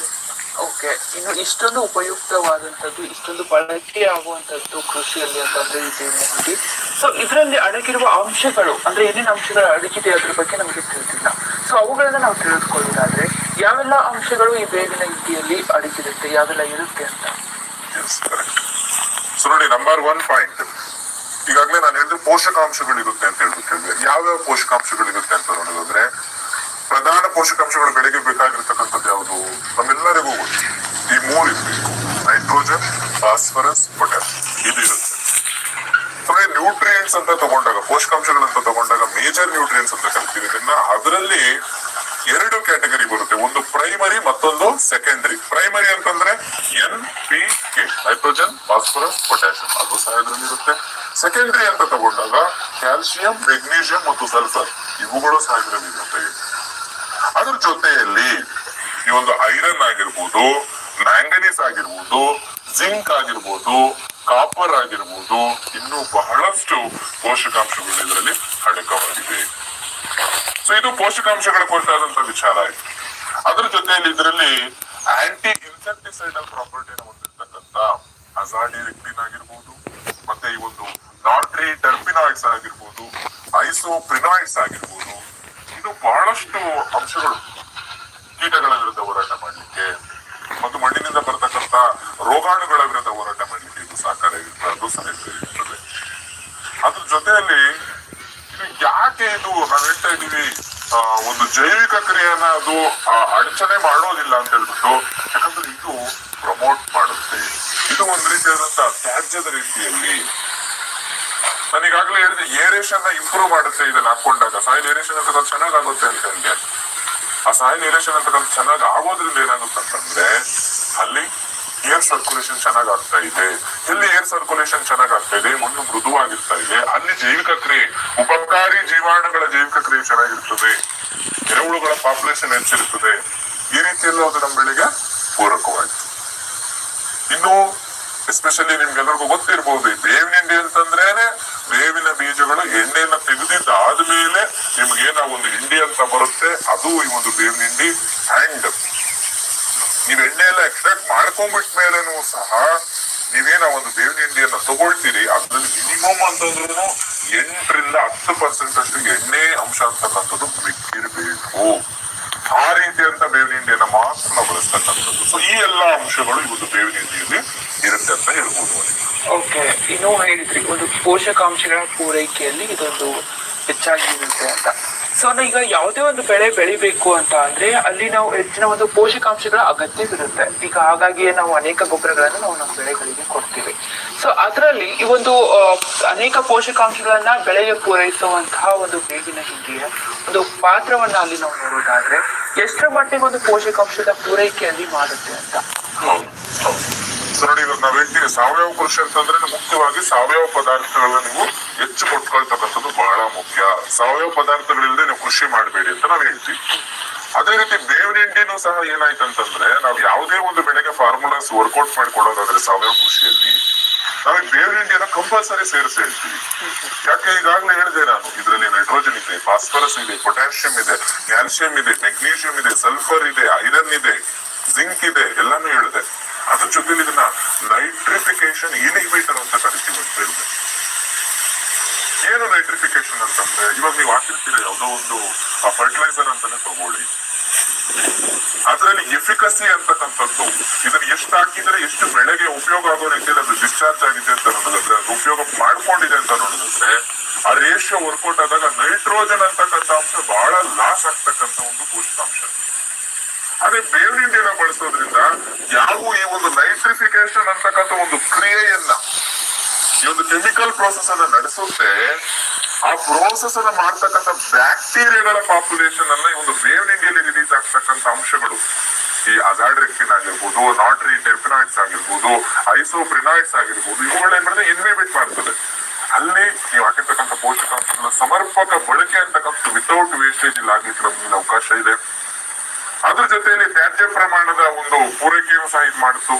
S3: ಓಕೆ. ಇನ್ನು ಇಷ್ಟೊಂದು ಉಪಯುಕ್ತವಾದಂಥದ್ದು, ಇಷ್ಟೊಂದು ಬಳಕೆ ಆಗುವಂಥದ್ದು ಕೃಷಿಯಲ್ಲಿ ಅಂತಂದ್ರೆ ಇದೆ ನೋಡಿ. ಸೊ ಇದರಲ್ಲಿ ಅಡಗಿರುವ ಅಂಶಗಳು, ಅಂದ್ರೆ ಏನೇನು ಅಂಶಗಳು ಅಡಗಿದೆ ಅದ್ರ ಬಗ್ಗೆ ನಮಗೆ ತಿಳಿದಿಲ್ಲ. ಸೊ ಅವುಗಳನ್ನ ನಾವು ತಿಳಿದುಕೊಳ್ಳೋದಾದ್ರೆ, ಯಾವೆಲ್ಲ ಅಂಶಗಳು ಈ ಬೇವಿನ ಹಿಂಡಿಯಲ್ಲಿ ಅಡಗಿರುತ್ತೆ, ಯಾವೆಲ್ಲ ಇರುತ್ತೆ ಅಂತ?
S2: ನೋಡಿ ನಂಬರ್ ಒನ್ ಪಾಯಿಂಟ್ ಈಗಾಗಲೇ ನಾನು ಹೇಳಿದ್ರೆ ಪೋಷಕಾಂಶಗಳು ಇರುತ್ತೆ ಅಂತ ಹೇಳ್ಬಿಟ್ಟು ಯಾವ್ಯಾವ ಪೋಷಕಾಂಶಗಳು ಇರುತ್ತೆ ಅಂತ ನೋಡೋದಾದ್ರೆ, ಪ್ರಧಾನ ಪೋಷಕಾಂಶಗಳು ಬೆಳೆಗೆ ಬೇಕಾಗಿರ್ತಕ್ಕಂಥದ್ದು ನಮ್ಮೆಲ್ಲರಿಗೂ ಗೊತ್ತು ಈ ಮೂರು ಇರಬೇಕು ನೈಟ್ರೋಜನ್ ಫಾಸ್ಫರಸ್ ಪೊಟ್ಯಾಸ್ ಇದಿರುತ್ತೆ ನ್ಯೂಟ್ರಿಯೆಂಟ್ಸ್ ಅಂತ ತಗೊಂಡಾಗ, ಪೋಷಕಾಂಶಗಳಂತ ತಗೊಂಡಾಗ ಮೇಜರ್ ನ್ಯೂಟ್ರಿಯೆಂಟ್ಸ್ ಅಂತ ಕರಿತೀವಿ. ಇದನ್ನ ಅದರಲ್ಲಿ ಎರಡು ಕ್ಯಾಟಗರಿ ಬರುತ್ತೆ. ಒಂದು ಪ್ರೈಮರಿ ಮತ್ತೊಂದು ಸೆಕೆಂಡರಿ ಪ್ರೈಮರಿ ಅಂತಂದ್ರೆ N P K nitrogen phosphorus potassium ಅದು ಸಹ ಇರುತ್ತೆ. ಸೆಕೆಂಡರಿ ಅಂತ ತಗೊಂಡಾಗ ಕ್ಯಾಲ್ಸಿಯಂ ಮೆಗ್ನೀಷಿಯಂ ಮತ್ತು ಸಲ್ಫರ್ ಇವುಗಳು ಸಹ ಇರುತ್ತೆ. ಅದ್ರ ಜೊತೆಯಲ್ಲಿ ಈ ಒಂದು ಐರನ್ ಆಗಿರ್ಬೋದು, ಮ್ಯಾಂಗನೀಸ್ ಆಗಿರ್ಬೋದು, ಜಿಂಕ್ ಆಗಿರ್ಬೋದು ಕಾಪರ್ ಆಗಿರ್ಬೋದು, ಇನ್ನು ಬಹಳಷ್ಟು ಪೋಷಕಾಂಶಗಳು ಇದರಲ್ಲಿ ಅಡಕವಾಗಿದೆ. ಸೊ ಇದು ಪೋಷಕಾಂಶಗಳ ಕುರಿತಾದಂತ ವಿಚಾರ ಆಯ್ತು. ಅದ್ರ ಜೊತೆಯಲ್ಲಿ ಇದರಲ್ಲಿ ಆಂಟಿ ಇನ್ಸೆಕ್ಟಿಸೈಡಲ್ ಪ್ರಾಪರ್ಟಿನ ಹೊಂದಿರತಕ್ಕಂತ ಅಜಾಡಿರೆಕ್ಟಿನ್ ಆಗಿರ್ಬೋದು, ಮತ್ತೆ ಈ ಒಂದು ನಾಟ್ರಿ ಟರ್ಪಿನಾಯ್ಡ್ಸ್ ಆಗಿರ್ಬೋದು ಐಸೋಪ್ರಿನಾಯ್ಡ್ಸ್ ಆಗಿರ್ಬೋದು ಇದು ಬಹಳಷ್ಟು ಅಂಶಗಳು ಕೀಟಗಳ ವಿರುದ್ಧ ಹೋರಾಟ ಮಾಡಲಿಕ್ಕೆ ಮತ್ತು ಮಣ್ಣಿನಿಂದ ಬರತಕ್ಕಂತ ರೋಗಾಣುಗಳ ವಿರುದ್ಧ ಹೋರಾಟ ಮಾಡಲಿಕ್ಕೆ ಇದು ಸಹಕಾರಿಯಾಗಿರ್ತದೆ ಅದು ಅದ್ರ ಜೊತೆಯಲ್ಲಿ ಇದು ಯಾಕೆ ಇದು ನಾವು ಹೇಳ್ತಾ ಒಂದು ಜೈವಿಕ ಕ್ರಿಯೆಯನ್ನ ಅದು ಅಡಚಣೆ ಮಾಡೋದಿಲ್ಲ ಅಂತ ಹೇಳ್ಬಿಟ್ಟು, ಯಾಕಂದ್ರೆ ಇದು ಪ್ರಮೋಟ್ ಮಾಡುತ್ತೆ. ಇದು ಒಂದು ರೀತಿಯಾದಂತ ತ್ಯಾಜ್ಯದ ರೀತಿಯಲ್ಲಿ ನಾನು ಈಗಾಗಲೇ ಹೇಳಿದೆ ಏರೇಷನ್ ಇಂಪ್ರೂವ್ ಮಾಡುತ್ತೆ ಇದನ್ನ ಹಾಕೊಂಡಾಗ. ಸಾಯಿಲ್ ಏರೇಷನ್ ಅಂತ ಚೆನ್ನಾಗಾಗುತ್ತೆ ಅಂತ ಹೇಳಿದೆ. ಆ ಸಹಾಯ ಏರೇಷನ್ ಚೆನ್ನಾಗಿ ಚೆನ್ನಾಗ್ ಆಗೋದ್ರಿಂದ ಏನಾಗುತ್ತಂತಂದ್ರೆ ಅಲ್ಲಿ ಏರ್ ಸರ್ಕ್ಯುಲೇಷನ್ ಚೆನ್ನಾಗ್ ಆಗ್ತಾ ಇದೆ ಇಲ್ಲಿ ಏರ್ ಸರ್ಕ್ಯುಲೇಷನ್ ಚೆನ್ನಾಗ್ ಆಗ್ತಾ ಇದೆ ಮಣ್ಣು ಮೃದುವಾಗಿರ್ತಾ ಇದೆ ಅಲ್ಲಿ ಜೈವಿಕ ಕ್ರಿಯೆ ಉಪಕಾರಿ ಜೀವಾಣುಗಳ ಜೈವಿಕ ಕ್ರಿಯೆ ಚೆನ್ನಾಗಿರ್ತದೆ ಎರೆಹುಳುಗಳ ಪಾಪ್ಯುಲೇಷನ್ ಹೆಚ್ಚಿರ್ತದೆ ಈ ರೀತಿಯಲ್ಲೂ ಅದು ನಮ್ಮ ಬೆಳೆಗೆ ಪೂರಕವಾಗಿದೆ ಇನ್ನು ಎಸ್ಪೆಷಲಿ ನಿಮ್ಗೆಲ್ಲರಿಗೂ ಗೊತ್ತಿರ್ಬೋದು ಹಿಂಡಿ ಅಂತಂದ್ರೇನೆ ಬೇವಿನ ಬೀಜಗಳು ಎಣ್ಣೆಯನ್ನ ತೆಗೆದಿದ್ದಾದ್ಮೇಲೆ ನಿಮ್ಗೆ ಏನೋ ಒಂದು ಹಿಂಡಿ ಅಂತ ಬರುತ್ತೆ. ಅದು ಈ ಒಂದು ಬೇವಿನ ಹಿಂಡಿ ಅಂಡ್ ನೀವ್ ಎಣ್ಣೆ ಎಲ್ಲ ಎಕ್ಸ್ಟ್ರಾಕ್ಟ್ ಮಾಡ್ಕೊಂಡ್ಬಿಟ್ಟ ಮೇಲೆನೂ ಸಹ ನೀವೇನ ಒಂದು ಬೇವಿನ ಹಿಂಡಿಯನ್ನ ತಗೊಳ್ತೀರಿ. ಅದ್ರಲ್ಲಿ ಮಿನಿಮಮ್ ಅಂತಂದ್ರೂ ಎಂಟರಿಂದ ಹತ್ತು ಪರ್ಸೆಂಟ್ ಅಷ್ಟು ಎಣ್ಣೆ ಅಂಶ ಅಂತಕ್ಕಂಥದ್ದು ಬಿಟ್ಟಿರ್ಬೇಕು. ಆ ರೀತಿಯಂತ ಬೇವಿನ ಹಿಂಡಿಯನ್ನ ಮಾತ್ರ ನಾವು ಬಳಸ್ತಕ್ಕಂಥದ್ದು. ಸೊ ಈ ಎಲ್ಲಾ ಅಂಶಗಳು ಈ ಒಂದು ಬೇವಿನ ಹಿಂಡಿಯಲ್ಲಿ ಇರುತ್ತೆ ಅಂತ ಹೇಳ್ಬೋದು ನೋಡಿ.
S3: ಇನ್ನೂ ಹೇಳಿದ್ರಿ, ಒಂದು ಪೋಷಕಾಂಶಗಳ ಪೂರೈಕೆಯಲ್ಲಿ ಇದೊಂದು ಹೆಚ್ಚಾಗಿ ಇರುತ್ತೆ ಅಂತ. ಸೊ ಈಗ ಯಾವುದೇ ಒಂದು ಬೆಳೆ ಬೆಳಿಬೇಕು ಅಂತ ಅಂದ್ರೆ ಅಲ್ಲಿ ನಾವು ಹೆಚ್ಚಿನ ಒಂದು ಪೋಷಕಾಂಶಗಳ ಅಗತ್ಯವಿರುತ್ತೆ. ಈಗ ಹಾಗಾಗಿ ನಾವು ಅನೇಕ ಗೊಬ್ಬರಗಳನ್ನು ನಾವು ನಮ್ಮ ಬೆಳೆಗಳಿಗೆ ಕೊಡ್ತೀವಿ. ಸೊ ಅದರಲ್ಲಿ ಈ ಒಂದು ಅನೇಕ ಪೋಷಕಾಂಶಗಳನ್ನ ಬೆಳೆಗೆ ಪೂರೈಸುವಂತಹ ಒಂದು ಬೇವಿನ ಹಿಂಡಿಯ ಒಂದು ಪಾತ್ರವನ್ನ ಅಲ್ಲಿ ನಾವು ನೋಡೋದಾದ್ರೆ ಎಷ್ಟರ ಮಟ್ಟಿಗೆ ಒಂದು ಪೋಷಕಾಂಶದ ಪೂರೈಕೆಯಲ್ಲಿ ಮಾಡುತ್ತೆ ಅಂತ.
S2: ಸಾವಯವ ಕೃಷಿ ಅಂತಂದ್ರೆ ಮುಖ್ಯವಾಗಿ ಸಾವಯವ ಪದಾರ್ಥಗಳನ್ನ ನೀವು ಹೆಚ್ಚು ಕೊಟ್ಕೊಳ್ತಕ್ಕಂಥದ್ದು ಬಹಳ ಮುಖ್ಯ. ಸಾವಯವ ಪದಾರ್ಥಗಳಿಲ್ಲದೆ ನೀವು ಕೃಷಿ ಮಾಡಬೇಡಿ ಅಂತ ನಾವ್ ಹೇಳ್ತೀವಿ. ಅದೇ ರೀತಿ ಬೇವಿನ ಹಿಂಡಿನೂ ಸಹ ಏನಾಯ್ತು ಅಂತಂದ್ರೆ ನಾವು ಯಾವುದೇ ಒಂದು ಬೆಳೆಗೆ ಫಾರ್ಮುಲಾಸ್ ವರ್ಕೌಟ್ ಮಾಡಿ ಕೊಡೋದಾದ್ರೆ ಸಾವಯವ ಕೃಷಿಯಲ್ಲಿ ನಾವೀಗ ಬೇವಿನ ಹಿಂಡಿಯನ್ನ ಕಂಪಲ್ಸರಿ ಸೇರಿಸಿ ಹೇಳ್ತೀವಿ. ಯಾಕೆ ಈಗಾಗಲೇ ಹೇಳಿದೆ ನಾನು, ಇದರಲ್ಲಿ ನೈಟ್ರೋಜನ್ ಇದೆ ಫಾಸ್ಫರಸ್ ಇದೆ ಪೊಟ್ಯಾಷಿಯಂ ಇದೆ ಕ್ಯಾಲ್ಸಿಯಂ ಇದೆ ಮೆಗ್ನೀಷಿಯಂ ಇದೆ ಸಲ್ಫರ್ ಇದೆ ಐರನ್ ಇದೆ ಜಿಂಕ್ ಇದೆ, ಎಲ್ಲಾನು ಹೇಳಿದೆ. ಅದ್ರ ಜೊತೆಲಿ ಇದನ್ನ ನೈಟ್ರಿಫಿಕೇಶನ್ ಇನಿಬಿಟರ್ ಅಂತ ಕರಿತೀವಿ ಅಂತ ಹೇಳಿದೆ. ಏನು ನೈಟ್ರಿಫಿಕೇಶನ್ ಅಂತಂದ್ರೆ, ಇವಾಗ ನೀವು ಹಾಕಿರ್ತೀರಿ ಯಾವುದೋ ಒಂದು ಫರ್ಟಿಲೈಸರ್ ಅಂತಾನೆ ತಗೊಳ್ಳಿ. ಅದರಲ್ಲಿ ಎಫಿಕಸಿ ಅಂತಕ್ಕಂಥದ್ದು, ಇದನ್ನ ಎಷ್ಟು ಹಾಕಿದ್ರೆ ಎಷ್ಟು ಬೆಳೆಗೆ ಉಪಯೋಗ ಆಗೋ ರೀತಿಯಲ್ಲಿ ಅದು ಡಿಸ್ಚಾರ್ಜ್ ಆಗಿದೆ ಅಂತ ನೋಡೋದಾದ್ರೆ, ಅದು ಉಪಯೋಗ ಮಾಡ್ಕೊಂಡಿದೆ ಅಂತ ನೋಡೋದಾದ್ರೆ, ಆ ರೇಷಿಯೋ ವರ್ಕೌಟ್ ಆದಾಗ ನೈಟ್ರೋಜನ್ ಅಂತಕ್ಕಂಥ ಅಂಶ ಬಹಳ ಲಾಸ್ ಆಗ್ತಕ್ಕಂಥ ಒಂದು ಪೋಷಕಾಂಶ. ಅದೇ ಬೇವಿನ ಬಳಸೋದ್ರಿಂದ ಯಾವ ಈ ಒಂದು ನೈಟ್ರಿಫಿಕೇಶನ್ ಅಂತಕ್ಕಂಥ ಒಂದು ಕ್ರಿಯೆಯನ್ನ ಈ ಒಂದು ಕೆಮಿಕಲ್ ಪ್ರೋಸೆಸ್ ಅನ್ನ ನಡೆಸುತ್ತೆ, ಆ ಪ್ರೋಸೆಸ್ ಅನ್ನ ಮಾಡ್ತಕ್ಕಂಥ ಬ್ಯಾಕ್ಟೀರಿಯಾಗಳ ಪಾಪ್ಯುಲೇಷನ್ ಅನ್ನ ಈ ಒಂದು ಬೇವಿನ ಇಂಡಿಯಲ್ಲಿ ರಿಲೀಸ್ ಆಗ್ತಕ್ಕಂಥ ಅಂಶಗಳು. ಈ ಅಜಾಡ್ರೆಕ್ಟಿನ್ ಆಗಿರ್ಬೋದು, ನಾಟ್ರಿ ಟೆರ್ಪಿನಾಯ್ಡ್ಸ್ ಆಗಿರ್ಬೋದು, ಐಸೋಪ್ರಿನಾಯ್ಡ್ಸ್ ಆಗಿರ್ಬೋದು, ಇವುಗಳೇನ್ ಮಾಡಿದ್ರೆ ಇನ್ಹಿಬಿಟ್ ಮಾಡ್ತದೆ. ಅಲ್ಲಿ ನೀವು ಹಾಕಿರ್ತಕ್ಕಂಥ ಪೋಷಕಾಂಶಗಳ ಸಮರ್ಪಕ ಬಳಕೆ ಅಂತಕ್ಕಂಥ ವಿತೌಟ್ ವೇಸ್ಟೇಜ್ ಇಲ್ಲಿ ಆಗ್ಲಿಕ್ಕೆ ನಮ್ಗೆ ಅವಕಾಶ ಇದೆ. ಅದ್ರ ಜೊತೆಯಲ್ಲಿ ತ್ಯಾಜ್ಯ ಪ್ರಮಾಣದ ಒಂದು ಪೂರೈಕೆಯನ್ನು ಸಹ ಇದು ಮಾಡಿತು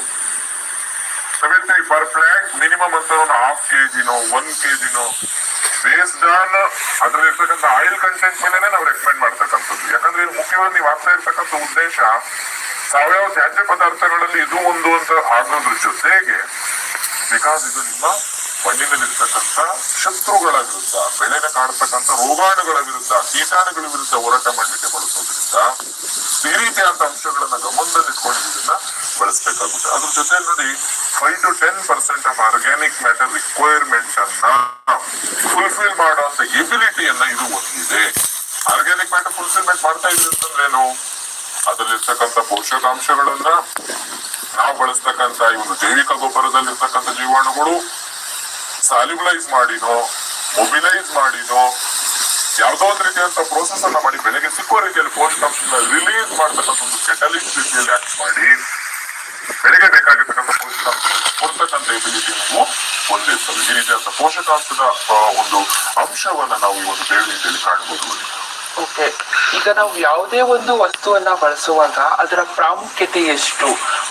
S2: ಸೆವೆಂಟಿ ಪರ್ ಪ್ಲಾಂಟ್ ಮಿನಿಮಮ್ ಅಂತ ಹಾಫ್ ಕೆಜಿನೋ ಒನ್ ಕೆ ಜಿನೋ ಬೇಸ್ಡ್ ಆನ್ ಅದ್ರಲ್ಲಿರ್ತಕ್ಕಂಥ ಆಯಿಲ್ ಕಂಟೆಂಟ್ ಮೇಲೆ ನಾವು ರೆಕಮೆಂಡ್ ಮಾಡ್ತಕ್ಕಂಥದ್ದು. ಯಾಕಂದ್ರೆ ಇದು ಮುಖ್ಯವಾಗಿ ನೀವು ಆಗ್ತಾ ಇರ್ತಕ್ಕಂಥ ಉದ್ದೇಶ, ಸಾವಯವ ತ್ಯಾಜ್ಯ ಪದಾರ್ಥಗಳಲ್ಲಿ ಇದು ಒಂದು ಅಂತ ಆಗೋದ್ರ ಜೊತೆಗೆ ಬಿಕಾಸ್ ಇದು ನಿಮ್ಮ ಮಣ್ಣಿನಲ್ಲಿರ್ತಕ್ಕಂಥ ಶತ್ರುಗಳ ವಿರುದ್ಧ ಬೆಳೆನ ಕಾಡ್ತಕ್ಕಂಥ ರೋಗಾಣುಗಳ ವಿರುದ್ಧ, ಕೀಟಾಣುಗಳ ವಿರುದ್ಧ ಹೋರಾಟ ಮಾಡಲಿಕ್ಕೆ ಬಳಸೋದ್ರಿಂದ ಈ ರೀತಿಯಾದ ಅಂಶಗಳನ್ನ ಗಮನದಲ್ಲಿಟ್ಕೊಂಡು ಇದನ್ನ ಬಳಸಬೇಕಾಗುತ್ತೆ. ಅದ್ರ ಜೊತೆ ನೋಡಿ five to ten percent of organic matter requirement ಅನ್ನ ಫುಲ್ಫಿಲ್ ಮಾಡುವಂತ ಎಬಿಲಿಟಿಯನ್ನ ಇದು ಹೊಂದಿದೆ. ಆರ್ಗ್ಯಾನಿಕ್ ಮ್ಯಾಟರ್ ಫುಲ್ಫಿಲ್ಮೆಂಟ್ ಮಾಡ್ತಾ ಇದೆ ಅಂತಂದ್ರೆ ಏನು ಅದರಲ್ಲಿರ್ತಕ್ಕಂಥ ಪೋಷಕಾಂಶಗಳನ್ನ ನಾವು ಬಳಸ್ತಕ್ಕಂಥ ಒಂದು ಜೈವಿಕ ಗೊಬ್ಬರದಲ್ಲಿರ್ತಕ್ಕಂಥ ಜೀವಾಣುಗಳು ಸಾಲ್ಯುಬಲೈಸ್ ಮಾಡಿನೋ ಮೊಬಿಲೈಸ್ ಮಾಡಿನೋ, ಯಾವುದೋ ಒಂದು ರೀತಿಯಂತ ಪ್ರೋಸೆಸ್ ಅನ್ನ ಮಾಡಿ ಬೆಳೆಗೆ ಸಿಕ್ಕೋ ರೀತಿಯಲ್ಲಿ ಪೋಷಕಾಂಶನ ರಿಲೀಸ್ ಮಾಡ್ತಕ್ಕಂಥ ಒಂದು ಕೆಟಲಿಸ್ಟ್ ರೀತಿಯಲ್ಲಿ ಆಕ್ಟ್ ಮಾಡಿ, ಬೆಳಗ್ಗೆ ಬೇಕಾಗಿರ್ತಕ್ಕಂಥ ಪೋಷಕಾಂಶ ಕೊಡ್ತಕ್ಕಂಥ ಎಬಿಲಿಟಿ ನಾವು ಹೊಂದಿರ್ತದೆ. ಈ ರೀತಿಯಾದ ಪೋಷಕಾಂಶದ ಒಂದು ಅಂಶವನ್ನ ನಾವು ಈ ಒಂದು ರೀತಿಯಲ್ಲಿ ಕಾಣಬಹುದು
S3: ಓಕೆ ಈಗ ನಾವು ಯಾವುದೇ ಒಂದು ವಸ್ತುವನ್ನ ಬಳಸುವಾಗ ಅದರ ಪ್ರಾಮುಖ್ಯತೆ ಎಷ್ಟು?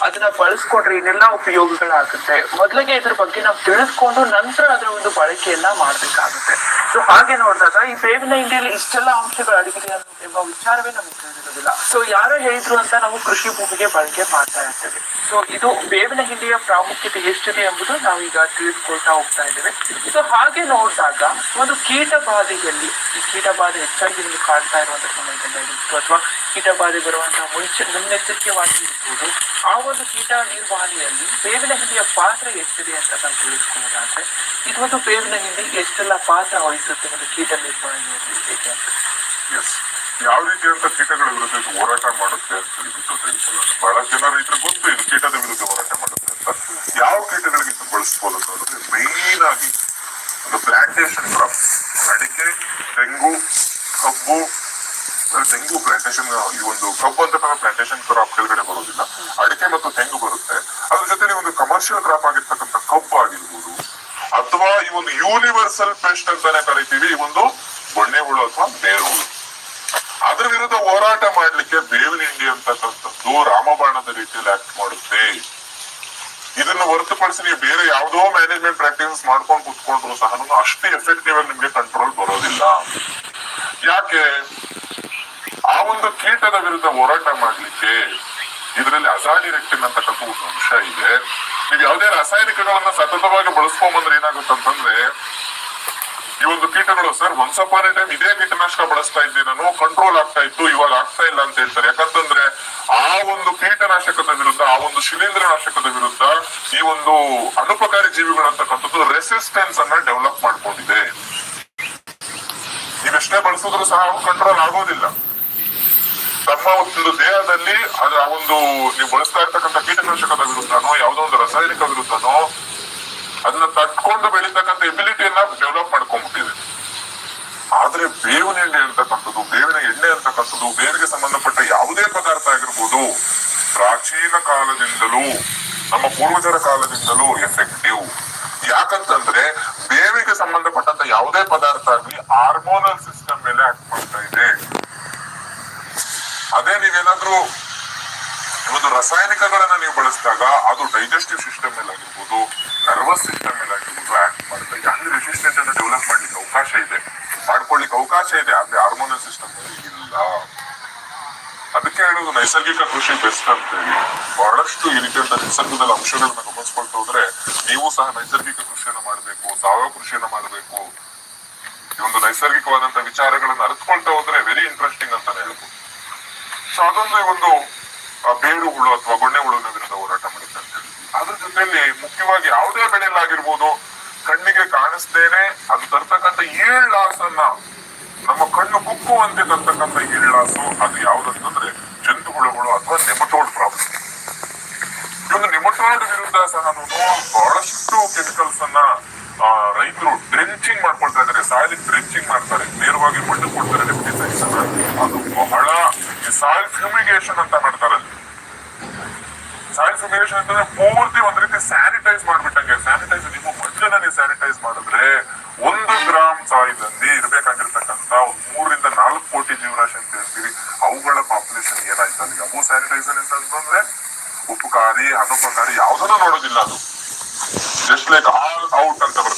S3: ಅದನ್ನ ಬಳಸ್ಕೊಂಡ್ರೆ ಇನ್ನೆಲ್ಲಾ ಉಪಯೋಗಗಳಾಗುತ್ತೆ. ಮೊದಲಿಗೆ ಇದ್ರ ಬಗ್ಗೆ ನಾವು ತಿಳಿಸ್ಕೊಂಡು ನಂತರ ಅದರ ಒಂದು ಬಳಕೆಯನ್ನ ಮಾಡ್ಬೇಕಾಗುತ್ತೆ. ಸೊ ಹಾಗೆ ನೋಡಿದಾಗ ಈ ಬೇವಿನ ಹಿಂಡಿಯಲ್ಲಿ ಇಷ್ಟೆಲ್ಲ ಅಂಶಗಳು ಅಡಗಿದೆ ಎಂಬ ವಿಚಾರವೇ ನಮಗೆ ತಿಳಿದಿರೋದಿಲ್ಲ ಸೊ ಯಾರೋ ಹೇಳಿದ್ರು ಅಂತ ನಾವು ಕೃಷಿ ಭೂಮಿಗೆ ಬಳಕೆ ಮಾಡ್ತಾ ಇರ್ತೇವೆ ಸೊ ಇದು ಬೇವಿನ ಹಿಂಡಿಯ ಪ್ರಾಮುಖ್ಯತೆ ಎಷ್ಟಿದೆ ಎಂಬುದು ನಾವೀಗ ತಿಳಿದುಕೊಳ್ತಾ ಹೋಗ್ತಾ ಇದ್ದೇವೆ. ಸೊ ಹಾಗೆ ನೋಡಿದಾಗ ಒಂದು ಕೀಟ ಬಾಧೆಯಲ್ಲಿ ಈ ಕೀಟ ಬಾಧೆ ಹೆಚ್ಚಾಗಿ ನಿಮಗೆ ಕಾಡ್ತಾ ಇರುವಂತಹ ಸಮಯದಲ್ಲಿ ಅಥವಾ ಕೀಟ ಬಾಧೆ ಬರುವಂತಹ ಮುಂಚೆ, ಮುನ್ನೆಚ್ಚರಿಕೆವಾಗಿ ಇರ್ಬೋದು, ಆ ಒಂದು ಕೀಟ ನಿರ್ವಹಣೆಯಲ್ಲಿ ಬೇವಿನ ಹಿಂಡಿಯ ಪಾತ್ರ ಎಷ್ಟಿದೆ ಅಂತ ನಾವು ತಿಳಿದುಕೊಳ್ಳೋದಾದ್ರೆ, ಇದು ಒಂದು ಬೇವಿನ ಹಿಂಡಿ ಎಷ್ಟೆಲ್ಲ ಪಾತ್ರ ಒಂದು ಕೀಟ ನಿರ್ವಹಣೆಯಲ್ಲಿ
S2: ಎಸ್ ಯಾವ ರೀತಿಯಾದಂತ ಕೀಟಗಳ ವಿರುದ್ಧ ಹೋರಾಟ ಮಾಡುತ್ತೆ ಅಂತ ಬಹಳ ಜನ ರೈತರು ಗೊತ್ತು ಇದು ಕೀಟದ ವಿರುದ್ಧ ಹೋರಾಟ ಮಾಡುತ್ತೆ ಅಂತ. ಯಾವ ಕೀಟಗಳಿಗೆ ಇದು ಬಳಸ್ಬೋದು ಮೇನ್ ಆಗಿ ಒಂದು ಪ್ಲಾಂಟೇಶನ್ ಕ್ರಾಪ್ ಅಡಿಕೆ, ತೆಂಗು, ಕಬ್ಬು ತೆಂಗು ಪ್ಲಾಂಟೇಶನ್ ಈ ಒಂದು ಕಬ್ಬು ಅಂತ ಪ್ಲಾಂಟೇಶನ್ ಕ್ರಾಪ್ ಕೆಳಗಡೆ ಬರೋದಿಲ್ಲ. ಅಡಿಕೆ ಮತ್ತು ತೆಂಗು ಬರುತ್ತೆ. ಅದ್ರ ಜೊತೆ ಒಂದು ಕಮರ್ಷಿಯಲ್ ಕ್ರಾಪ್ ಆಗಿರ್ತಕ್ಕಂಥ ಕಬ್ಬು ಆಗಿರ್ಬೋದು ಅಥವಾ ಈ ಒಂದು ಯೂನಿವರ್ಸಲ್ ಪೆಸ್ಟ್ ಅಂತಾನೆ ಕರಿತೀವಿ. ಒಂದು ಬೊಣ್ಣೆ ಹುಳು ಅಥವಾ ಬೇರು ಅದ್ರ ವಿರುದ್ಧ ಹೋರಾಟ ಮಾಡ್ಲಿಕ್ಕೆ ಬೇವಿನ ಹಿಂಡಿ ಅಂತಕ್ಕಂಥದ್ದು ರಾಮಬಾಣದ ರೀತಿಯಲ್ಲಿ ಆಕ್ಟ್ ಮಾಡುತ್ತೆ. ಇದನ್ನು ಹೊರತುಪಡಿಸಿ ನೀವು ಬೇರೆ ಯಾವುದೋ ಮ್ಯಾನೇಜ್ಮೆಂಟ್ ಪ್ರಾಕ್ಟೀಸ್ ಮಾಡ್ಕೊಂಡು ಕುತ್ಕೊಂಡ್ರು ಸಹ ಅಷ್ಟು ಎಫೆಕ್ಟಿವ್ ಆಗಿ ನಿಮ್ಗೆ ಕಂಟ್ರೋಲ್ ಬರೋದಿಲ್ಲ. ಯಾಕೆ? ಆ ಒಂದು ಕೀಟದ ವಿರುದ್ಧ ಹೋರಾಟ ಮಾಡ್ಲಿಕ್ಕೆ ಇದರಲ್ಲಿ ಅಸಾಡಿರೆಕ್ಟಿನ್ ಅಂತಕ್ಕಂಥ ಒಂದು ಅಂಶ ಇದೆ. ನೀವು ಯಾವುದೇ ರಾಸಾಯನಿಕಗಳನ್ನ ಸತತವಾಗಿ ಬಳಸ್ಕೊಂಬಂದ್ರೆ ಏನಾಗುತ್ತೆ ಅಂತಂದ್ರೆ ಈ ಒಂದು ಕೀಟಗಳು, sir once upon a time ಇದೇ ಕೀಟನಾಶಕ ಬಳಸ್ತಾ ಇದ್ದೆ, ನಾನು ಕಂಟ್ರೋಲ್ ಆಗ್ತಾ ಇತ್ತು, ಇವಾಗ ಆಗ್ತಾ ಇಲ್ಲ ಅಂತ ಹೇಳ್ತಾರೆ. ಯಾಕಂತಂದ್ರೆ, ಆ ಒಂದು ಕೀಟನಾಶಕದ ವಿರುದ್ಧ, ಆ ಒಂದು ಶಿಲೀಂಧ್ರನಾಶಕದ ವಿರುದ್ಧ ಈ ಒಂದು ಅನುಪಕಾರಿ ಜೀವಿಗಳಂತಕ್ಕಂಥದ್ದು ರೆಸಿಸ್ಟೆನ್ಸ್ ಅನ್ನ ಡೆವಲಪ್ ಮಾಡ್ಕೊಂಡಿದೆ. ನೀವೆಷ್ಟೇ ಬಳಸಿದ್ರು ಸಹ ಕಂಟ್ರೋಲ್ ಆಗೋದಿಲ್ಲ. ತಮ್ಮ ಒಂದು ದೇಹದಲ್ಲಿ ಅದರ ಒಂದು ನೀವು ಬಳಸ್ತಾ ಇರ್ತಕ್ಕಂಥ ಕೀಟನಾಶಕದ ವಿರುದ್ಧನೋ, ಯಾವುದೋ ಒಂದು ರಾಸಾಯನಿಕ ವಿರುದ್ಧನೋ, ಅದನ್ನ ತಟ್ಕೊಂಡು ಬೆಳೀತಕ್ಕಂಥ ಎಬಿಲಿಟಿಯನ್ನ ಡೆವಲಪ್ ಮಾಡ್ಕೊಂಡ್ಬಿಟ್ಟಿದೆ. ಆದ್ರೆ ಬೇವಿನ ಎಣ್ಣೆ ಅಂತಕ್ಕಂಥದ್ದು, ಬೇವಿನ ಎಣ್ಣೆ ಅಂತಕ್ಕಂಥದ್ದು ಬೇವಿಗೆ ಸಂಬಂಧಪಟ್ಟ ಯಾವುದೇ ಪದಾರ್ಥ ಆಗಿರ್ಬೋದು, ಪ್ರಾಚೀನ ಕಾಲದಿಂದಲೂ, ನಮ್ಮ ಪೂರ್ವಜರ ಕಾಲದಿಂದಲೂ ಎಫೆಕ್ಟಿವ್ ಯಾಕಂತಂದ್ರೆ ಬೇವಿಗೆ ಸಂಬಂಧಪಟ್ಟಂತ ಯಾವುದೇ ಪದಾರ್ಥ ಆಗಲಿ ಹಾರ್ಮೋನಲ್ ಸಿಸ್ಟಮ್ ಮೇಲೆ ಆಕ್ಟ್ ಮಾಡ್ತಾ ಇದೆ. ಅದೇ ನೀವೇನಾದ್ರೂ ಒಂದು ರಾಸಾಯನಿಕಗಳನ್ನ ನೀವು ಬಳಸಿದಾಗ ಅದು ಡೈಜೆಸ್ಟಿವ್ ಸಿಸ್ಟಮ್ ಮೇಲೆ ಆಗಿರ್ಬೋದು ನರ್ವಸ್ ಸಿಸ್ಟಮ್ ಮೇಲೆ ಆಗಿರ್ಬೋದು ಆಕ್ಟ್ ಮಾಡುತ್ತೆ. ರೆಸಿಸ್ಟೆನ್ಸ್ ರೆಸಿಸ್ಟೆಂಟ್ ಅನ್ನು ಡೆವಲಪ್ ಮಾಡ್ಲಿಕ್ಕೆ ಅವಕಾಶ ಇದೆ. ಮಾಡ್ಕೊಳ್ಳಿಕ್ಕೆ ಅವಕಾಶ ಇದೆ, ಆದ್ರೆ ಹಾರ್ಮೋನಲ್ ಸಿಸ್ಟಮ್ ಇಲ್ಲ. ಅದಕ್ಕೆ ಹೇಳೋದು ನೈಸರ್ಗಿಕ ಕೃಷಿ ಬೆಸ್ಟ್ ಅಂತ ಹೇಳಿ ಬಹಳಷ್ಟು ಈ ರೀತಿಯಂತ ನಿಸರ್ಗದಲ್ಲಿ ಅಂಶಗಳನ್ನ ಗಮನಿಸ್ಕೊಳ್ತಾ ಹೋದ್ರೆ ನೀವು ಸಹ ನೈಸರ್ಗಿಕ ಕೃಷಿಯನ್ನು ಮಾಡಬೇಕು, ಸಾವಯವ ಕೃಷಿಯನ್ನು ಮಾಡಬೇಕು. ಈ ಒಂದು ನೈಸರ್ಗಿಕವಾದಂತ ವಿಚಾರಗಳನ್ನು ಅರಿತುಕೊಳ್ತಾ ಹೋದ್ರೆ ವೆರಿ ಇಂಟ್ರೆಸ್ಟಿಂಗ್ ಅಂತಾನೆ ಹೇಳ್ಬೋದು. ಸೊ ಅದೊಂದು ಒಂದು ಹುಳು ಅಥವಾ ಗೊಣ್ಣೆ ಹುಳು ವಿರುದ್ಧ ಹೋರಾಟ ಮಾಡುತ್ತೆ ಅದ್ರ ಜೊತೆಯಲ್ಲಿ ಮುಖ್ಯವಾಗಿ ಯಾವುದೇ ಬೆಳೆಯಲ್ಲಾಗಿರ್ಬೋದು ಕಣ್ಣಿಗೆ ಕಾಣಿಸ್ದೇನೆ ಅದು ತರ್ತಕ್ಕಂಥ ಏಳ್ಲಾಸನ್ನ, ನಮ್ಮ ಕಣ್ಣು ಕುಕ್ಕುವಂತೆ ತರ್ತಕ್ಕಂಥ ಏಳ್ಲಾಸು, ಅದು ಯಾವ್ದಂತಂದ್ರೆ ಜಂತು ಹುಳುಗಳು ಅಥವಾ ನೆಮಟೋಡ್ ಪ್ರಾಬ್ಲಮ್. ಈ ಒಂದು ನಿಮಟೋಡ್ ವಿರುದ್ಧ ಸಹ ಬಹಳಷ್ಟು ಕೆಮಿಕಲ್ಸ್ ಅನ್ನ ರೈತರು ಡ್ರೆಂಚಿಂಗ್ ಮಾಡ್ಕೊಳ್ತಾ ಇದ್ದಾರೆ ಸಾಯಿಲ್ ಡ್ರೆಂಚಿಂಗ್ ಮಾಡ್ತಾರೆ, ನೇರವಾಗಿ ಮಣ್ಣು ಕೊಡ್ತಾರೆ ಅದು ಬಹಳ ಈ ಸಾಯಿಲ್ ಫ್ಯೂಮಿಗೇಷನ್ ಅಂತ ಮಾಡ್ತಾರೆ ಸಾಯಿಲ್ ಫ್ಯೂಮಿಗೇಷನ್ ಅಂತಂದ್ರೆ ಪೂರ್ತಿ ಒಂದ್ ರೀತಿ ಸ್ಯಾನಿಟೈಸ್ ಮಾಡ್ಬಿಟ್ಟಂಗೆ. ಸ್ಯಾನಿಟೈಸ್ ನಿಮ್ಮ ಮಣ್ಣನ್ನ ನೀವು ಸ್ಯಾನಿಟೈಸ್ ಮಾಡಿದ್ರೆ ಒಂದು ಗ್ರಾಮ್ ಸಾಯಿಲಲ್ಲಿ ಇರ್ಬೇಕಾಗಿರ್ತಕ್ಕಂತ ಒಂದ್ ಮೂರಿಂದ ನಾಲ್ಕು ಕೋಟಿ ಜೀವರಾಶಿ ಅಂತ ಹೇಳ್ತೀವಿ ಅವುಗಳ ಪಾಪ್ಯುಲೇಷನ್ ಏನಾಯ್ತು ಅಲ್ಲಿ? ಅವು ಸ್ಯಾನಿಟೈಸರ್ ಅಂತ ಅಂತಂದ್ರೆ ಉಪಕಾರಿ ಅನುಪಕಾರಿ ಯಾವ್ದನ್ನ ನೋಡೋದಿಲ್ಲ ಅದು. ಜಸ್ಟ್ ಲೈಕ್ ಆಲ್ ಔಟ್ ಅಂತ ಬರುತ್ತೆ.